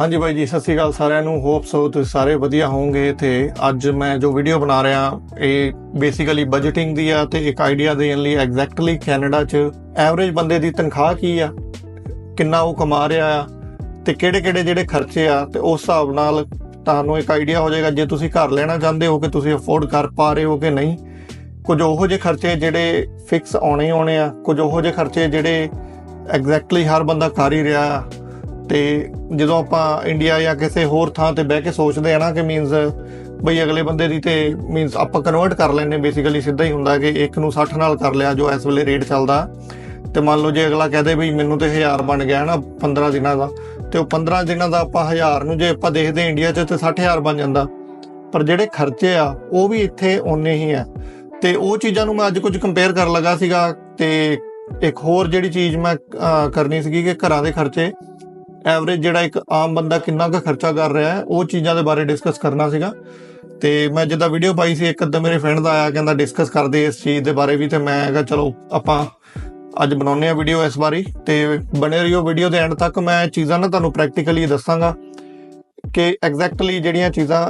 ਹਾਂਜੀ ਬਾਈ ਜੀ, ਸਤਿ ਸ਼੍ਰੀ ਅਕਾਲ ਸਾਰਿਆਂ ਨੂੰ। ਹੋਪ ਸੋ ਤੁਸੀਂ ਸਾਰੇ ਵਧੀਆ ਹੋਵੋਗੇ। ਤੇ ਅੱਜ ਮੈਂ ਜੋ ਵੀਡੀਓ ਬਣਾ ਰਿਹਾ, ਇਹ ਬੇਸਿਕਲੀ ਬਜਟਿੰਗ ਦੀ ਆ ਤੇ ਇੱਕ ਆਈਡੀਆ ਦੇਣ ਲਈ ਐਗਜ਼ੈਕਟਲੀ ਕੈਨੇਡਾ 'ਚ ਐਵਰੇਜ ਬੰਦੇ ਦੀ ਤਨਖਾਹ ਕੀ ਆ, ਕਿੰਨਾ ਉਹ ਕਮਾ ਰਿਹਾ ਆ, ਤੇ ਕਿਹੜੇ-ਕਿਹੜੇ ਜਿਹੜੇ ਖਰਚੇ ਆ, ਤੇ ਉਸ ਹਿਸਾਬ ਨਾਲ ਤੁਹਾਨੂੰ ਇੱਕ ਆਈਡੀਆ ਹੋ ਜਾਏਗਾ ਜੇ ਤੁਸੀਂ ਘਰ ਲੈਣਾ ਚਾਹੁੰਦੇ ਹੋ ਕਿ ਤੁਸੀਂ ਅਫੋਰਡ ਕਰ ਪਾ ਰਹੇ ਹੋ ਕਿ ਨਹੀਂ। ਕੁਝ ਉਹੋ ਜਿਹੇ ਖਰਚੇ ਜਿਹੜੇ ਫਿਕਸ ਆਉਣੇ ਆਉਣੇ ਆ, ਕੁਝ ਉਹੋ ਜਿਹੇ ਖਰਚੇ ਜਿਹੜੇ ਐਗਜ਼ੈਕਟਲੀ ਹਰ ਬੰਦਾ ਕਰ ਹੀ ਰਿਹਾ ਆ। ਤੇ ਜਦੋਂ ਆਪਾਂ ਇੰਡੀਆ ਜਾਂ ਕਿਸੇ ਹੋਰ ਥਾਂ ਤੇ ਬਹਿ ਕੇ ਸੋਚਦੇ ਆ ਨਾ ਕਿ ਮੀਨਸ ਬਈ ਅਗਲੇ ਬੰਦੇ ਦੀ ਤੇ ਮੀਨਸ ਆਪਾਂ ਕਨਵਰਟ ਕਰ ਲੈਨੇ ਬੇਸਿਕਲੀ ਸਿੱਧਾ ਹੀ ਹੁੰਦਾ ਕਿ ਇੱਕ ਨੂੰ 60 ਨਾਲ ਕਰ ਲਿਆ ਜੋ ਇਸ ਵੇਲੇ ਰੇਟ ਚੱਲਦਾ। ਤੇ ਮੰਨ ਲਓ ਜੇ ਅਗਲਾ ਕਹਦੇ ਵੀ ਮੈਨੂੰ ਤੇ 1000 ਬਣ ਗਿਆ ਹੈ ਨਾ 15 ਦਿਨਾਂ ਦਾ, ਤੇ ਉਹ 15 ਦਿਨਾਂ ਦਾ ਆਪਾਂ 1000 ਨੂੰ ਜੇ ਆਪਾਂ ਦੇਖਦੇ ਇੰਡੀਆ 'ਚ ਤੇ 60000 ਬਣ ਜਾਂਦਾ। ਪਰ ਜਿਹੜੇ ਖਰਚੇ ਆ, ਉਹ ਵੀ ਇੱਥੇ ਓਨੇ ਹੀ ਆ। ਤੇ ਉਹ ਚੀਜ਼ਾਂ ਨੂੰ ਮੈਂ ਅੱਜ ਕੁਝ ਕੰਪੇਅਰ ਕਰਨ ਲੱਗਾ ਸੀਗਾ ਤੇ ਇੱਕ ਹੋਰ ਜਿਹੜੀ ਚੀਜ਼ ਮੈਂ ਕਰਨੀ ਸੀਗੀ ਕਿ ਘਰਾਂ ਦੇ ਖਰਚੇ ਐਵਰੇਜ ਜਿਹੜਾ ਇੱਕ ਆਮ ਬੰਦਾ ਕਿੰਨਾ ਕੁ ਖਰਚਾ ਕਰ ਰਿਹਾ ਹੈ, ਉਹ ਚੀਜ਼ਾਂ ਦੇ ਬਾਰੇ ਡਿਸਕਸ ਕਰਨਾ ਸੀਗਾ। ਤੇ ਮੈਂ ਜਿੱਦਾਂ ਵੀਡੀਓ ਪਾਈ ਸੀ, ਇੱਕ ਅੱਧਾ ਮੇਰੇ ਫਰੈਂਡ ਦਾ ਆਇਆ, ਕਹਿੰਦਾ ਡਿਸਕਸ ਕਰਦੇ ਇਸ ਚੀਜ਼ ਦੇ ਬਾਰੇ ਵੀ, ਤੇ ਮੈਂ ਕਿਹਾ ਚਲੋ ਆਪਾਂ ਅੱਜ ਬਣਾਉਨੇ ਆ ਵੀਡੀਓ ਇਸ ਬਾਰੇ ਤੇ ਬਣੇ ਰਹੀਓ ਵੀਡੀਓ ਦੇ ਐਂਡ ਤੱਕ, ਮੈਂ ਚੀਜ਼ਾਂ ਨਾ ਤੁਹਾਨੂੰ ਪ੍ਰੈਕਟੀਕਲੀ ਦੱਸਾਂਗਾ ਕਿ ਐਗਜ਼ੈਕਟਲੀ ਜਿਹੜੀਆਂ ਚੀਜ਼ਾਂ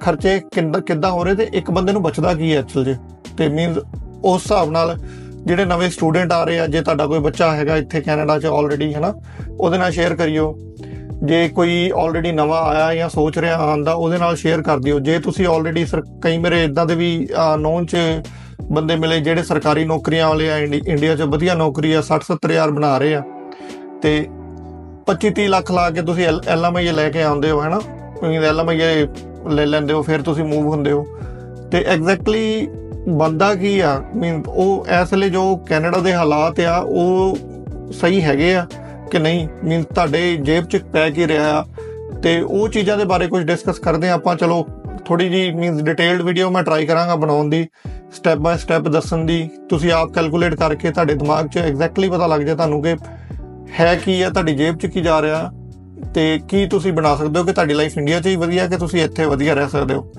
ਖਰਚੇ ਕਿੱਦਾਂ ਹੋ ਰਹੇ ਤੇ ਇੱਕ ਬੰਦੇ ਨੂੰ ਬਚਦਾ ਕੀ ਹੈ ਐਕਚੁਅਲ 'ਚ ਤੇ ਮੀਨਸ ਉਸ ਹਿਸਾਬ ਨਾਲ ਜਿਹੜੇ ਨਵੇਂ ਸਟੂਡੈਂਟ ਆ ਰਹੇ ਆ, ਜੇ ਤੁਹਾਡਾ ਕੋਈ ਬੱਚਾ ਹੈਗਾ ਇੱਥੇ ਕੈਨੇਡਾ 'ਚ ਆਲਰੇਡੀ ਹੈਨਾ, ਉਹਦੇ ਨਾਲ ਸ਼ੇਅਰ ਕਰਿਓ। ਜੇ ਕੋਈ ਆਲਰੇਡੀ ਨਵਾਂ ਆਇਆ ਜਾਂ ਸੋਚ ਰਿਹਾ ਆਉਣ ਦਾ ਉਹਦੇ ਨਾਲ ਸ਼ੇਅਰ ਕਰ ਦਿਓ। ਜੇ ਤੁਸੀਂ ਆਲਰੇਡੀ ਕਈ ਮੇਰੇ ਇਦਾਂ ਦੇ ਵੀ ਨੋਨ 'ਚ ਬੰਦੇ ਮਿਲੇ ਜਿਹੜੇ ਸਰਕਾਰੀ ਨੌਕਰੀਆਂ ਵਾਲੇ ਆ, ਇੰਡੀ- ਇੰਡੀਆ 'ਚ ਵਧੀਆ ਨੌਕਰੀ ਆ 60 70 ਹਜ਼ਾਰ ਬਣਾ ਰਹੇ ਆ, ਤੇ 25 30 ਲੱਖ ਲਾ ਕੇ ਤੁਸੀਂ ਐਲਐਮਆਈ ਲੈ ਕੇ ਆਉਂਦੇ ਹੋ, ਹੈਨਾ? ਤੁਸੀਂ ਐਲਐਮਆਈ ਲੈ ਲੈਂਦੇ ਹੋ, ਫਿਰ ਤੁਸੀਂ ਮੂਵ ਹੁੰਦੇ ਹੋ। ਤੇ ਐਗਜ਼ੈਕਟਲੀ ਬੰਦਾ ਕੀ ਆ? ਮੀਨ ਉਹ ਇਸ ਲਈ ਜੋ ਕੈਨੇਡਾ ਦੇ ਹਾਲਾਤ ਆ, ਉਹ ਸਹੀ ਹੈਗੇ ਆ ਕਿ ਨਹੀਂ? ਮੀਨ ਤੁਹਾਡੇ ਜੇਬ 'ਚ ਪੈ ਕੀ ਰਿਹਾ ਆ? ਤੇ ਉਹ ਚੀਜ਼ਾਂ ਦੇ ਬਾਰੇ ਕੁਝ ਡਿਸਕਸ ਕਰਦੇ ਆ ਆਪਾਂ। ਚਲੋ ਥੋੜੀ ਜੀ ਮੀਨਸ ਡਿਟੇਲਡ ਵੀਡੀਓ ਮੈਂ ਟਰਾਈ ਕਰਾਂਗਾ ਬਣਾਉਣ ਦੀ ਸਟੈਪ ਬਾਏ ਸਟੈਪ ਦੱਸਣ ਦੀ। ਤੁਸੀਂ ਆਪ ਕੈਲਕੂਲੇਟ ਕਰਕੇ ਤੁਹਾਡੇ ਦਿਮਾਗ 'ਚ ਐਗਜ਼ੈਕਟਲੀ ਪਤਾ ਲੱਗ ਜਾਏ ਤੁਹਾਨੂੰ ਕਿ ਹੈ ਕੀ ਆ, ਤੁਹਾਡੀ ਜੇਬ 'ਚ ਕੀ ਜਾ ਰਿਹਾ। ਤੇ ਕੀ ਤੁਸੀਂ ਬਣਾ ਸਕਦੇ ਹੋ ਕਿ ਤੁਹਾਡੀ ਲਾਈਫ ਇੰਡੀਆ 'ਚ ਹੀ ਵਧੀਆ, ਕਿ ਤੁਸੀਂ ਇੱਥੇ ਵਧੀਆ ਰਹਿ ਸਕਦੇ ਹੋ।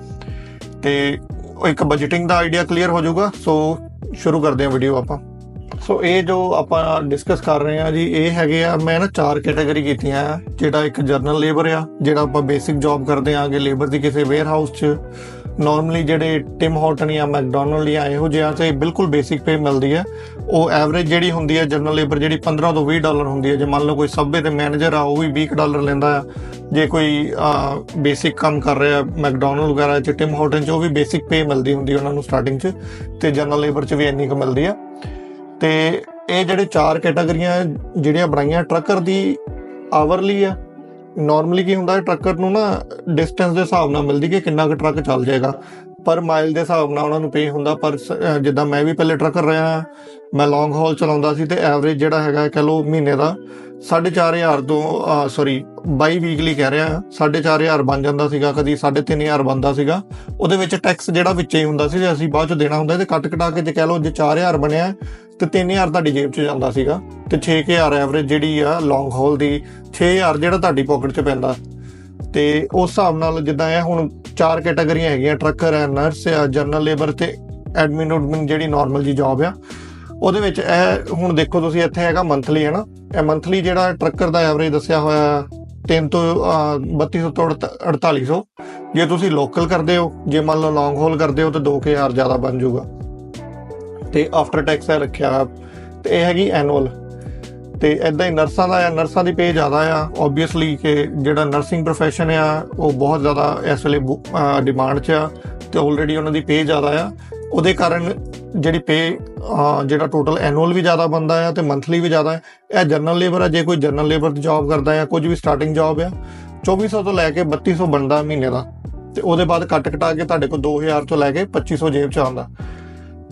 ਤੇ ਇੱਕ ਬਜਟਿੰਗ ਦਾ ਆਈਡੀਆ ਕਲੀਅਰ ਹੋ ਜਾਊਗਾ। ਸੋ ਸ਼ੁਰੂ ਕਰਦੇ ਹਾਂ ਵੀਡੀਓ ਆਪਾਂ। ਸੋ ਇਹ ਜੋ ਆਪਾਂ ਡਿਸਕਸ ਕਰ ਰਹੇ ਹਾਂ ਜੀ, ਇਹ ਹੈਗੇ ਆ, ਮੈਂ ਨਾ ਚਾਰ ਕੈਟਾਗਰੀ ਕੀਤੀਆਂ ਆ, ਜਿਹੜਾ ਇੱਕ ਜਰਨਲ ਲੇਬਰ ਆ, ਜਿਹੜਾ ਆਪਾਂ ਬੇਸਿਕ ਜੌਬ ਕਰਦੇ ਆਂਗੇ ਲੇਬਰ ਦੀ ਕਿਸੇ ਵੇਅਰ ਹਾਊਸ 'ਚ। ਨਾਰਮਲੀ ਜਿਹੜੇ ਟਿਮ ਹਾਰਟਨ ਜਾਂ ਮੈਕਡੋਨਲਡ ਜਾਂ ਇਹੋ ਜਿਹਾ ਤੇ ਬਿਲਕੁਲ ਬੇਸਿਕ ਪੇ ਮਿਲਦੀ ਹੈ ਉਹ ਐਵਰੇਜ ਜਿਹੜੀ ਹੁੰਦੀ ਹੈ ਜਨਰਲ ਲੇਬਰ ਜਿਹੜੀ 15 ਤੋਂ 20 ਡਾਲਰ ਹੁੰਦੀ ਹੈ, ਜੇ ਮੰਨ ਲਓ ਕੋਈ ਸਬਵੇ ਤੇ ਮੈਨੇਜਰ ਆ, ਉਹ ਵੀ 20 ਡਾਲਰ ਲੈਂਦਾ ਆ। ਜੇ ਕੋਈ ਬੇਸਿਕ ਕੰਮ ਕਰ ਰਿਹਾ ਮੈਕਡੋਨਲਡ ਵਗੈਰਾ ਚ ਟਿਮ ਹਾਰਟਨ ਚ, ਉਹ ਵੀ ਬੇਸਿਕ ਪੇ ਮਿਲਦੀ ਹੁੰਦੀ ਉਹਨਾਂ ਨੂੰ ਸਟਾਰਟਿੰਗ ਚ, ਤੇ ਜਨਰਲ ਲੇਬਰ ਚ ਵੀ ਇੰਨੀ ਕੁ ਮਿਲਦੀ ਆ। ਤੇ ਇਹ ਜਿਹੜੇ ਚਾਰ ਕੈਟਾਗਰੀਆਂ ਜਿਹੜੀਆਂ ਬਣਾਈਆਂ ਟਰੱਕਰ ਦੀ ਆਵਰਲੀ ਆ ਨਾਰਮਲੀ ਕੀ ਹੁੰਦਾ ਹੈ ਟਰੱਕਰ ਨੂੰ ਨਾ ਡਿਸਟੈਂਸ ਦੇ ਹਿਸਾਬ ਨਾਲ ਮਿਲਦੀ ਕਿ ਕਿੰਨਾ ਕੁ ਟਰੱਕ ਚੱਲ ਜਾਏਗਾ। ਪਰ ਮਾਈਲ ਦੇ ਹਿਸਾਬ ਨਾਲ ਉਹਨਾਂ ਨੂੰ ਪੇ ਹੁੰਦਾ ਪਰ ਜਿੱਦਾਂ ਮੈਂ ਵੀ ਪਹਿਲੇ ਟਰੱਕਰ ਰਿਹਾ ਹਾਂ, ਮੈਂ ਲੌਂਗ ਹਾਲ ਚਲਾਉਂਦਾ ਸੀ ਤੇ ਐਵਰੇਜ ਜਿਹੜਾ ਹੈਗਾ ਕਹ ਲਓ ਮਹੀਨੇ ਦਾ 4500 ਤੋਂ ਸੌਰੀ 22 ਵੀਕਲੀ ਕਹਿ ਰਿਹਾ 4500 ਬਣ ਜਾਂਦਾ ਸੀਗਾ ਕਦੀ 3500 ਬਣਦਾ ਸੀਗਾ। ਉਹਦੇ ਵਿੱਚ ਟੈਕਸ ਜਿਹੜਾ ਵਿੱਚੇ ਹੀ ਹੁੰਦਾ ਸੀ ਜੇ ਅਸੀਂ ਬਾਅਦ ਚ ਦੇਣਾ ਹੁੰਦਾ ਤੇ ਕੱਟ ਕਟਾ ਕੇ ਜੇ ਕਹਿ ਲਓ ਜੇ 4000 ਬਣਿਆ ਤੇ 3000 ਤੁਹਾਡੀ ਜੇਬ 'ਚ ਜਾਂਦਾ ਸੀਗਾ। ਤੇ 6000 ਐਵਰੇਜ ਜਿਹੜੀ ਆ ਲੌਂਗ ਹਾਲ ਦੀ 6000 ਜਿਹੜਾ ਤੁਹਾਡੀ ਪਾਕਟ 'ਚ ਪੈਂਦਾ। ਤੇ ਉਸ ਹਿਸਾਬ ਨਾਲ ਜਿੱਦਾਂ ਇਹ ਹੁਣ ਚਾਰ ਕੈਟਾਗਰੀਆਂ ਹੈਗੀਆਂ ਟਰੱਕਰ ਹੈ ਨਰਸ ਆ ਜਨਰਲ ਲੇਬਰ ਤੇ ਐਡਮਿਨ ਉਡਮਿਨ ਜਿਹੜੀ ਨਾਰਮਲ ਜੀ ਜੌਬ ਆ। ਉਹਦੇ ਵਿੱਚ ਇਹ ਹੁਣ ਦੇਖੋ ਤੁਸੀਂ ਇੱਥੇ ਹੈਗਾ ਮੰਥਲੀ ਹੈ ਨਾ ਇਹ ਮੰਥਲੀ ਜਿਹੜਾ ਟਰੱਕਰ ਦਾ ਐਵਰੇਜ ਦੱਸਿਆ ਹੋਇਆ 3 ਤੋਂ ਅਹ, 3200 ਤੋਂ 4800 ਜੇ ਤੁਸੀਂ ਲੋਕਲ ਕਰਦੇ ਹੋ ਜੇ ਮੰਨ ਲਓ ਲੌਂਗ ਹੋਲ ਕਰਦੇ ਹੋ ਤਾਂ 2000 ਜ਼ਿਆਦਾ ਬਣ ਜਾਊਗਾ। ਤੇ ਆਫਟਰ ਟੈਕਸ ਹੈ ਰੱਖਿਆ ਹੋਇਆ। ਤੇ ਇਹ ਹੈਗੀ ਐਨੂਅਲ ਤੇ ਇਦਾਂ ਹੀ ਨਰਸਾਂ ਦਾ ਆ, ਨਰਸਾਂ ਦੀ ਪੇ ਜ਼ਿਆਦਾ ਆ। ਓਬਵੀਅਸਲੀ ਕਿ ਜਿਹੜਾ ਨਰਸਿੰਗ profession ਆ, ਉਹ ਬਹੁਤ ਜ਼ਿਆਦਾ ਇਸ ਵੇਲੇ ਡਿਮਾਂਡ 'ਚ ਆ ਤੇ ਆਲਰੇਡੀ ਉਹਨਾਂ ਦੀ ਪੇ ਜ਼ਿਆਦਾ ਆ। ਉਹਦੇ ਕਾਰਨ ਜਿਹੜੀ ਪੇ ਜਿਹੜਾ ਟੋਟਲ ਐਨੂਅਲ ਵੀ ਜ਼ਿਆਦਾ ਬੰਦਾ ਆ ਤੇ ਮੰਥਲੀ ਵੀ ਜ਼ਿਆਦਾ ਹੈ ਇਹ ਜਨਰਲ ਲੇਬਰ ਆ, ਜੇ ਕੋਈ ਜਨਰਲ ਲੇਬਰ ਦੀ ਜੌਬ ਕਰਦਾ ਆ, ਕੁਝ ਵੀ ਸਟਾਰਟਿੰਗ ਜੌਬ ਆ 2400 ਤੋਂ ਲੈ ਕੇ 3200 ਬਣਦਾ ਮਹੀਨੇ ਦਾ। ਤੇ ਉਹਦੇ ਬਾਅਦ ਕੱਟ ਕਟਾ ਕੇ ਤੁਹਾਡੇ ਕੋਲ 2000 ਤੋਂ ਲੈ ਕੇ 2500 ਜੇਬ 'ਚ ਆਉਂਦਾ।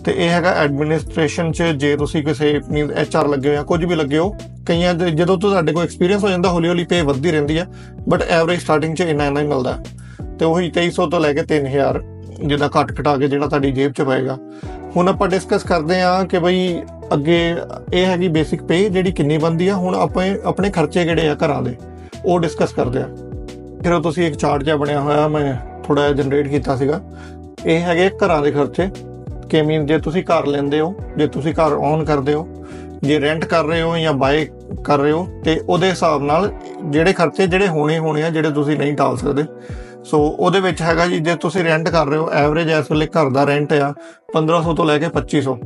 ਤੇ ਇਹ ਹੈਗਾ ਐਡਮਿਨਿਸਟ੍ਰੇਸ਼ਨ 'ਚ ਜੇ ਤੁਸੀਂ ਕਿਸੇ ਮੀਨ ਐਚਆਰ ਲੱਗੇ ਹੋ ਜਾਂ ਕੁਝ ਵੀ ਲੱਗੇ ਹੋ, ਕਈਆਂ ਦੇ ਜਦੋਂ ਤੋਂ ਤੁਹਾਡੇ ਕੋਲ ਐਕਸਪੀਰੀਅੰਸ ਹੋ ਜਾਂਦਾ ਹੌਲੀ ਹੌਲੀ ਪੇ ਵੱਧਦੀ ਰਹਿੰਦੀ ਹੈ ਬਟ ਐਵਰੇਜ ਸਟਾਰਟਿੰਗ 'ਚ ਇੰਨਾ ਇੰਨਾ ਹੀ ਮਿਲਦਾ। ਹੈ। ਤੇ ਉਹੀ 2300 ਤੋਂ ਲੈ ਕੇ 3000 ਜਿਹਦਾ ਘੱਟ ਘਟਾ ਕੇ ਜਿਹੜਾ ਤੁਹਾਡੀ ਜੇਬ 'ਚ ਪਏਗਾ। ਹੁਣ ਆਪਾਂ ਡਿਸਕਸ ਕਰਦੇ ਹਾਂ ਕਿ ਬਈ ਅੱਗੇ ਇਹ ਹੈਗੀ ਬੇਸਿਕ ਪੇ ਜਿਹੜੀ ਕਿੰਨੀ ਬੰਦੀ ਆ, ਹੁਣ ਆਪਾਂ ਆਪਣੇ ਖਰਚੇ ਕਿਹੜੇ ਆ ਘਰਾਂ ਦੇ, ਉਹ ਡਿਸਕਸ ਕਰਦੇ ਆ ਫਿਰ ਉਹ ਤੁਸੀਂ ਇੱਕ ਚਾਰਟ ਜਿਹਾ ਬਣਿਆ ਹੋਇਆ, ਮੈਂ ਥੋੜਾ ਜਿਹਾ ਜਨਰੇਟ ਕੀਤਾ ਸੀਗਾ। ਇਹ ਹੈਗੇ ਘਰਾਂ ਦੇ ਖਰਚੇ। ਕਿ ਮੀਨ ਜੇ ਤੁਸੀਂ ਘਰ ਲੈਂਦੇ ਹੋ, ਜੇ ਤੁਸੀਂ ਘਰ ਓਨ ਕਰਦੇ ਹੋ, ਜੇ ਰੈਂਟ ਕਰ ਰਹੇ ਹੋ ਜਾਂ ਬਾਏ ਕਰ ਰਹੇ ਹੋ, ਤੇ ਉਹਦੇ ਹਿਸਾਬ ਨਾਲ ਜਿਹੜੇ ਖਰਚੇ ਜਿਹੜੇ ਹੋਣੇ ਹੋਣੇ ਆ, ਜਿਹੜੇ ਤੁਸੀਂ ਨਹੀਂ ਟਾਲ ਸਕਦੇ। ਸੋ ਉਹਦੇ ਵਿੱਚ ਹੈਗਾ ਜੀ, ਜੇ ਤੁਸੀਂ ਰੈਂਟ ਕਰ ਰਹੇ ਹੋ ਐਵਰੇਜ ਇਸ ਵੇਲੇ ਘਰ ਦਾ ਰੈਂਟ ਆ 1500 ਤੋਂ ਲੈ ਕੇ 2500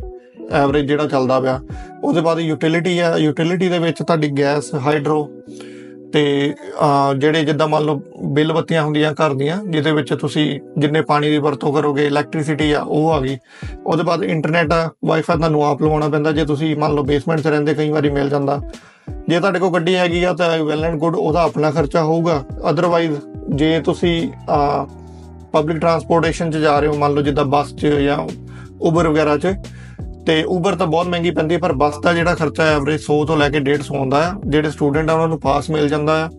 ਐਵਰੇਜ ਜਿਹੜਾ ਚੱਲਦਾ ਪਿਆ। ਉਹਦੇ ਬਾਅਦ ਯੂਟਿਲਿਟੀ ਆ ਯੂਟਿਲਿਟੀ ਦੇ ਵਿੱਚ ਤੁਹਾਡੀ ਗੈਸ ਹਾਈਡਰੋ ਤੇ ਜਿਹੜੇ ਜਿੱਦਾਂ ਮੰਨ ਲਓ ਬਿੱਲ ਬੱਤੀਆਂ ਹੁੰਦੀਆਂ ਘਰ ਦੀਆਂ, ਜਿਹਦੇ ਵਿੱਚ ਤੁਸੀਂ ਜਿੰਨੇ ਪਾਣੀ ਦੀ ਵਰਤੋਂ ਕਰੋਗੇ ਇਲੈਕਟ੍ਰਿਸਿਟੀ ਆ, ਉਹ ਆ ਗਈ। ਉਹਦੇ ਬਾਅਦ ਇੰਟਰਨੈਟ ਆ ਵਾਈਫਾਈ ਤੁਹਾਨੂੰ ਆਪ ਲਵਾਉਣਾ ਪੈਂਦਾ, ਜੇ ਤੁਸੀਂ ਮੰਨ ਲਓ ਬੇਸਮੈਂਟ 'ਚ ਰਹਿੰਦੇ ਕਈ ਵਾਰੀ ਮਿਲ ਜਾਂਦਾ। ਜੇ ਤੁਹਾਡੇ ਕੋਲ ਗੱਡੀ ਹੈਗੀ ਆ ਤਾਂ ਵੈਲ ਐਂਡ ਗੁੱਡ ਉਹਦਾ ਆਪਣਾ ਖਰਚਾ ਹੋਊਗਾ। ਅਦਰਵਾਈਜ਼ ਜੇ ਤੁਸੀਂ ਪਬਲਿਕ ਟਰਾਂਸਪੋਰਟੇਸ਼ਨ 'ਚ ਜਾ ਰਹੇ ਹੋ, ਮੰਨ ਲਓ ਜਿੱਦਾਂ ਬੱਸ 'ਚ ਜਾਂ ਉਬਰ ਵਗੈਰਾ 'ਚ ਤੇ ਉਬਰ ਤਾਂ ਬਹੁਤ ਮਹਿੰਗੀ ਪੈਂਦੀ ਹੈ, ਪਰ ਬੱਸ ਦਾ ਜਿਹੜਾ ਖਰਚਾ ਐਵਰੇਜ 100 ਤੋਂ ਲੈ ਕੇ 150 ਆਉਂਦਾ ਆ ਜਿਹੜੇ ਸਟੂਡੈਂਟ ਆ, ਉਹਨਾਂ ਨੂੰ ਪਾਸ ਮਿਲ ਜਾਂਦਾ ਆ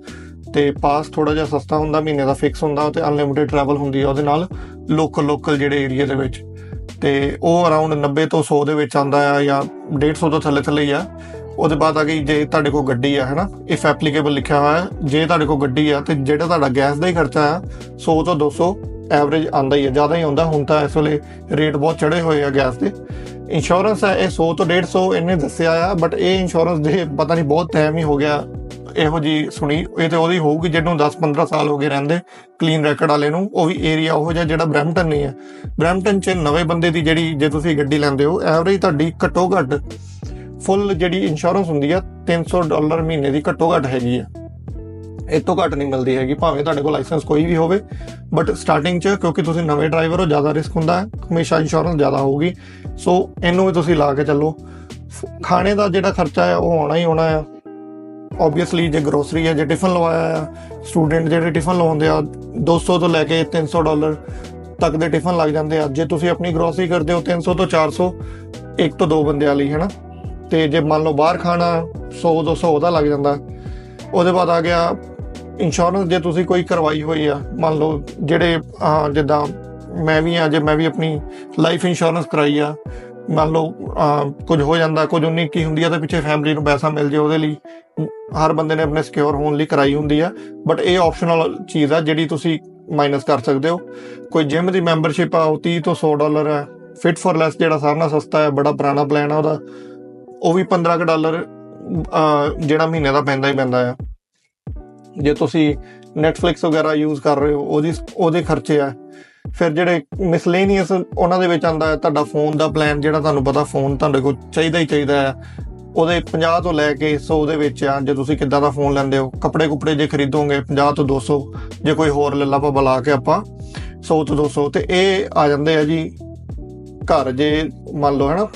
ਤੇ ਪਾਸ ਥੋੜਾ ਜਿਹਾ ਸਸਤਾ ਹੁੰਦਾ, ਮਹੀਨੇ ਦਾ ਫਿਕਸ ਹੁੰਦਾ ਤੇ ਅਨਲਿਮਿਟਿਡ ਟਰੈਵਲ ਹੁੰਦੀ ਆ ਉਹਦੇ ਨਾਲ ਲੋਕਲ ਲੋਕਲ ਜਿਹੜੇ ਏਰੀਆ ਦੇ ਵਿੱਚ। ਤੇ ਉਹ ਅਰਾਊਂਡ 90 ਤੋਂ 100 ਦੇ ਵਿੱਚ ਆਂਦਾ ਆ ਜਾਂ 150 ਤੋਂ ਥੱਲੇ ਥੱਲੇ ਹੀ ਆ ਉਹਦੇ ਬਾਅਦ ਆ ਗਈ ਜੇ ਤੁਹਾਡੇ ਕੋਲ ਗੱਡੀ ਆ, ਹੈਨਾ? ਇਫ ਐਪਲੀਕੇਬਲ ਲਿਖਿਆ ਹੋਇਆ ਜੇ ਤੁਹਾਡੇ ਕੋਲ ਗੱਡੀ ਆ ਤੇ ਜਿਹੜਾ ਤੁਹਾਡਾ ਗੈਸ ਦਾ ਹੀ ਖਰਚਾ ਆ 100 ਤੋਂ 200 ਐਵਰੇਜ ਆਂਦਾ ਹੀ ਹੈ, ਜ਼ਿਆਦਾ ਹੀ ਆਉਂਦਾ। ਹੁਣ ਤਾਂ ਇਸ ਵੇਲੇ ਰੇਟ ਬਹੁਤ ਚੜੇ ਹੋਏ ਆ ਗੈਸ ਦੇ। ਇੰਸ਼ੋਰੈਂਸ ਹੈ, ਇਹ 100 ਤੋਂ 150 ਇਹਨੇ ਦੱਸਿਆ ਆ ਬਟ ਇਹ ਇੰਸ਼ੋਰੈਂਸ ਦੇ ਪਤਾ ਨਹੀਂ ਬਹੁਤ ਟਾਈਮ ਹੀ ਹੋ ਗਿਆ। ਇਹੋ ਜੀ ਸੁਣੀ, ਇਹ ਤੇ ਉਹਦੀ ਹੋਊਗੀ ਜਿਹਨੂੰ 10-15 ਸਾਲ ਹੋ ਗਏ ਰਹਿੰਦੇ ਕਲੀਨ ਰੈਕਡ ਵਾਲੇ ਨੂੰ। ਉਹ ਵੀ ਏਰੀਆ ਉਹ ਜਿਹਾ ਜਿਹੜਾ ਬ੍ਰੈਂਪਟਨ ਨਹੀਂ ਹੈ। ਬ੍ਰੈਂਪਟਨ 'ਚ ਨਵੇਂ ਬੰਦੇ ਦੀ ਜਿਹੜੀ, ਜੇ ਤੁਸੀਂ ਗੱਡੀ ਲੈਂਦੇ ਹੋ ਐਵਰੇਜ ਤੁਹਾਡੀ ਘੱਟੋ ਘੱਟ ਫੁੱਲ ਜਿਹੜੀ ਇੰਸ਼ੋਰੈਂਸ ਹੁੰਦੀ ਆ 300 ਡਾਲਰ ਮਹੀਨੇ ਦੀ ਘੱਟੋ ਘੱਟ ਹੈਗੀ ਆ। ਇਹ ਤੋਂ ਘੱਟ ਨਹੀਂ ਮਿਲਦੀ ਹੈਗੀ, ਭਾਵੇਂ ਤੁਹਾਡੇ ਕੋਲ ਲਾਇਸੈਂਸ ਕੋਈ ਵੀ ਹੋਵੇ ਬਟ ਸਟਾਰਟਿੰਗ 'ਚ, ਕਿਉਂਕਿ ਤੁਸੀਂ ਨਵੇਂ ਡਰਾਈਵਰ ਹੋ, ਜ਼ਿਆਦਾ ਰਿਸਕ ਹੁੰਦਾ ਹੈ, ਹਮੇਸ਼ਾ ਇੰਸ਼ੋਰੈਂਸ ਜ਼ਿਆਦਾ ਹੋਊਗੀ। ਸੋ ਇਹਨੂੰ ਵੀ ਤੁਸੀਂ ਲਾ ਕੇ ਚੱਲੋ। ਫ- ਖਾਣੇ ਦਾ ਜਿਹੜਾ ਖਰਚਾ ਹੈ, ਉਹ ਆਉਣਾ ਹੀ ਆਉਣਾ ਆ ਆਬਵੀਅਸਲੀ ਜੇ ਗਰੋਸਰੀ ਹੈ, ਜੇ ਟਿਫਨ ਲਵਾਇਆ ਆ ਸਟੂਡੈਂਟ ਜਿਹੜੇ ਟਿਫਨ ਲਵਾਉਂਦੇ ਆ 200 ਤੋਂ ਲੈ ਕੇ 300 ਡਾਲਰ ਤੱਕ ਦੇ ਟਿਫਨ ਲੱਗ ਜਾਂਦੇ ਆ। ਜੇ ਤੁਸੀਂ ਆਪਣੀ ਗਰੋਸਰੀ ਕਰਦੇ ਹੋ 300 ਤੋਂ 400 ਇੱਕ ਤੋਂ ਦੋ ਬੰਦਿਆਂ ਲਈ, ਹੈਨਾ? ਤੇ ਜੇ ਮੰਨ ਲਓ ਬਾਹਰ ਖਾਣਾ 100 200 ਉਹਦਾ ਲੱਗ ਜਾਂਦਾ। ਉਹਦੇ ਬਾਅਦ ਆ ਗਿਆ ਇੰਸ਼ੋਰੈਂਸ ਜੇ ਤੁਸੀਂ ਕੋਈ ਕਰਵਾਈ ਹੋਈ ਆ, ਮੰਨ ਲਓ ਜਿਹੜੇ ਜਿੱਦਾਂ ਮੈਂ ਵੀ ਆ, ਜੇ ਮੈਂ ਵੀ ਆਪਣੀ ਲਾਈਫ ਇੰਸ਼ੋਰੈਂਸ ਕਰਾਈ ਆ, ਮੰਨ ਲਓ ਕੁਝ ਹੋ ਜਾਂਦਾ, ਕੁਝ ਉਨੀ ਕੀ ਹੁੰਦੀ ਆ ਤਾਂ ਪਿੱਛੇ ਫੈਮਿਲੀ ਨੂੰ ਪੈਸਾ ਮਿਲ ਜੇ, ਉਹਦੇ ਲਈ ਹਰ ਬੰਦੇ ਨੇ ਆਪਣੇ ਸਿਕਿਉਰ ਹੋਣ ਲਈ ਕਰਾਈ ਹੁੰਦੀ ਆ ਬਟ ਇਹ ਆਪਸ਼ਨਲ ਚੀਜ਼ ਆ ਜਿਹੜੀ ਤੁਸੀਂ ਮਾਈਨਸ ਕਰ ਸਕਦੇ ਹੋ। ਕੋਈ ਜਿਮ ਦੀ ਮੈਂਬਰਸ਼ਿਪ ਆ, ਉਹ 30 ਤੋਂ 100 ਡਾਲਰ ਹੈ ਫਿਟ ਫॉर ਲੈਸ ਜਿਹੜਾ ਸਾਰਿਆਂ ਨਾਲੋਂ ਸਸਤਾ ਹੈ ਬੜਾ ਪੁਰਾਣਾ ਪਲਾਨ ਆ ਉਹਦਾ, ਉਹ ਵੀ 15 ਕੁ ਡਾਲਰ ਜਿਹੜਾ ਮਹੀਨੇ ਦਾ ਪੈਂਦਾ ਹੀ ਪੈਂਦਾ ਆ। ਜੇ ਤੁਸੀਂ Netflix ਵਗੈਰਾ ਯੂਜ਼ ਕਰ ਰਹੇ ਹੋ, ਉਹਦੀ, ਉਹਦੇ ਖਰਚੇ ਆ। ਫਿਰ ਜਿਹੜੇ ਮਿਸਲੇਨੀਅਸ ਉਹਨਾਂ ਦੇ ਵਿੱਚ ਆਂਦਾ ਹੈ, ਤੁਹਾਡਾ ਫੋਨ ਦਾ ਪਲਾਨ ਜਿਹੜਾ ਤੁਹਾਨੂੰ ਪਤਾ ਫੋਨ ਤੁਹਾਡੇ ਕੋਲ ਚਾਹੀਦਾ ਹੀ ਚਾਹੀਦਾ ਹੈ। ਉਹਦੇ 50 ਤੋਂ ਲੈ ਕੇ 100 ਦੇ ਵਿੱਚ ਆ, ਜੇ ਤੁਸੀਂ ਕਿੱਦਾਂ ਦਾ ਫੋਨ ਲੈਂਦੇ ਹੋ। ਕੱਪੜੇ ਕੁਪੜੇ ਜੇ ਖਰੀਦੋਗੇ 50 ਤੋਂ 200 ਜੇ ਕੋਈ ਹੋਰ ਲੱਲਾ ਪਾ ਬੁਲਾ ਕੇ ਆਪਾਂ 100 ਤੋਂ 200 ਤੇ ਇਹ ਆ ਜਾਂਦੇ ਆ ਜੀ, ਘਰ ਜੇ ਮੰਨ ਲਓ, ਹੈਨਾ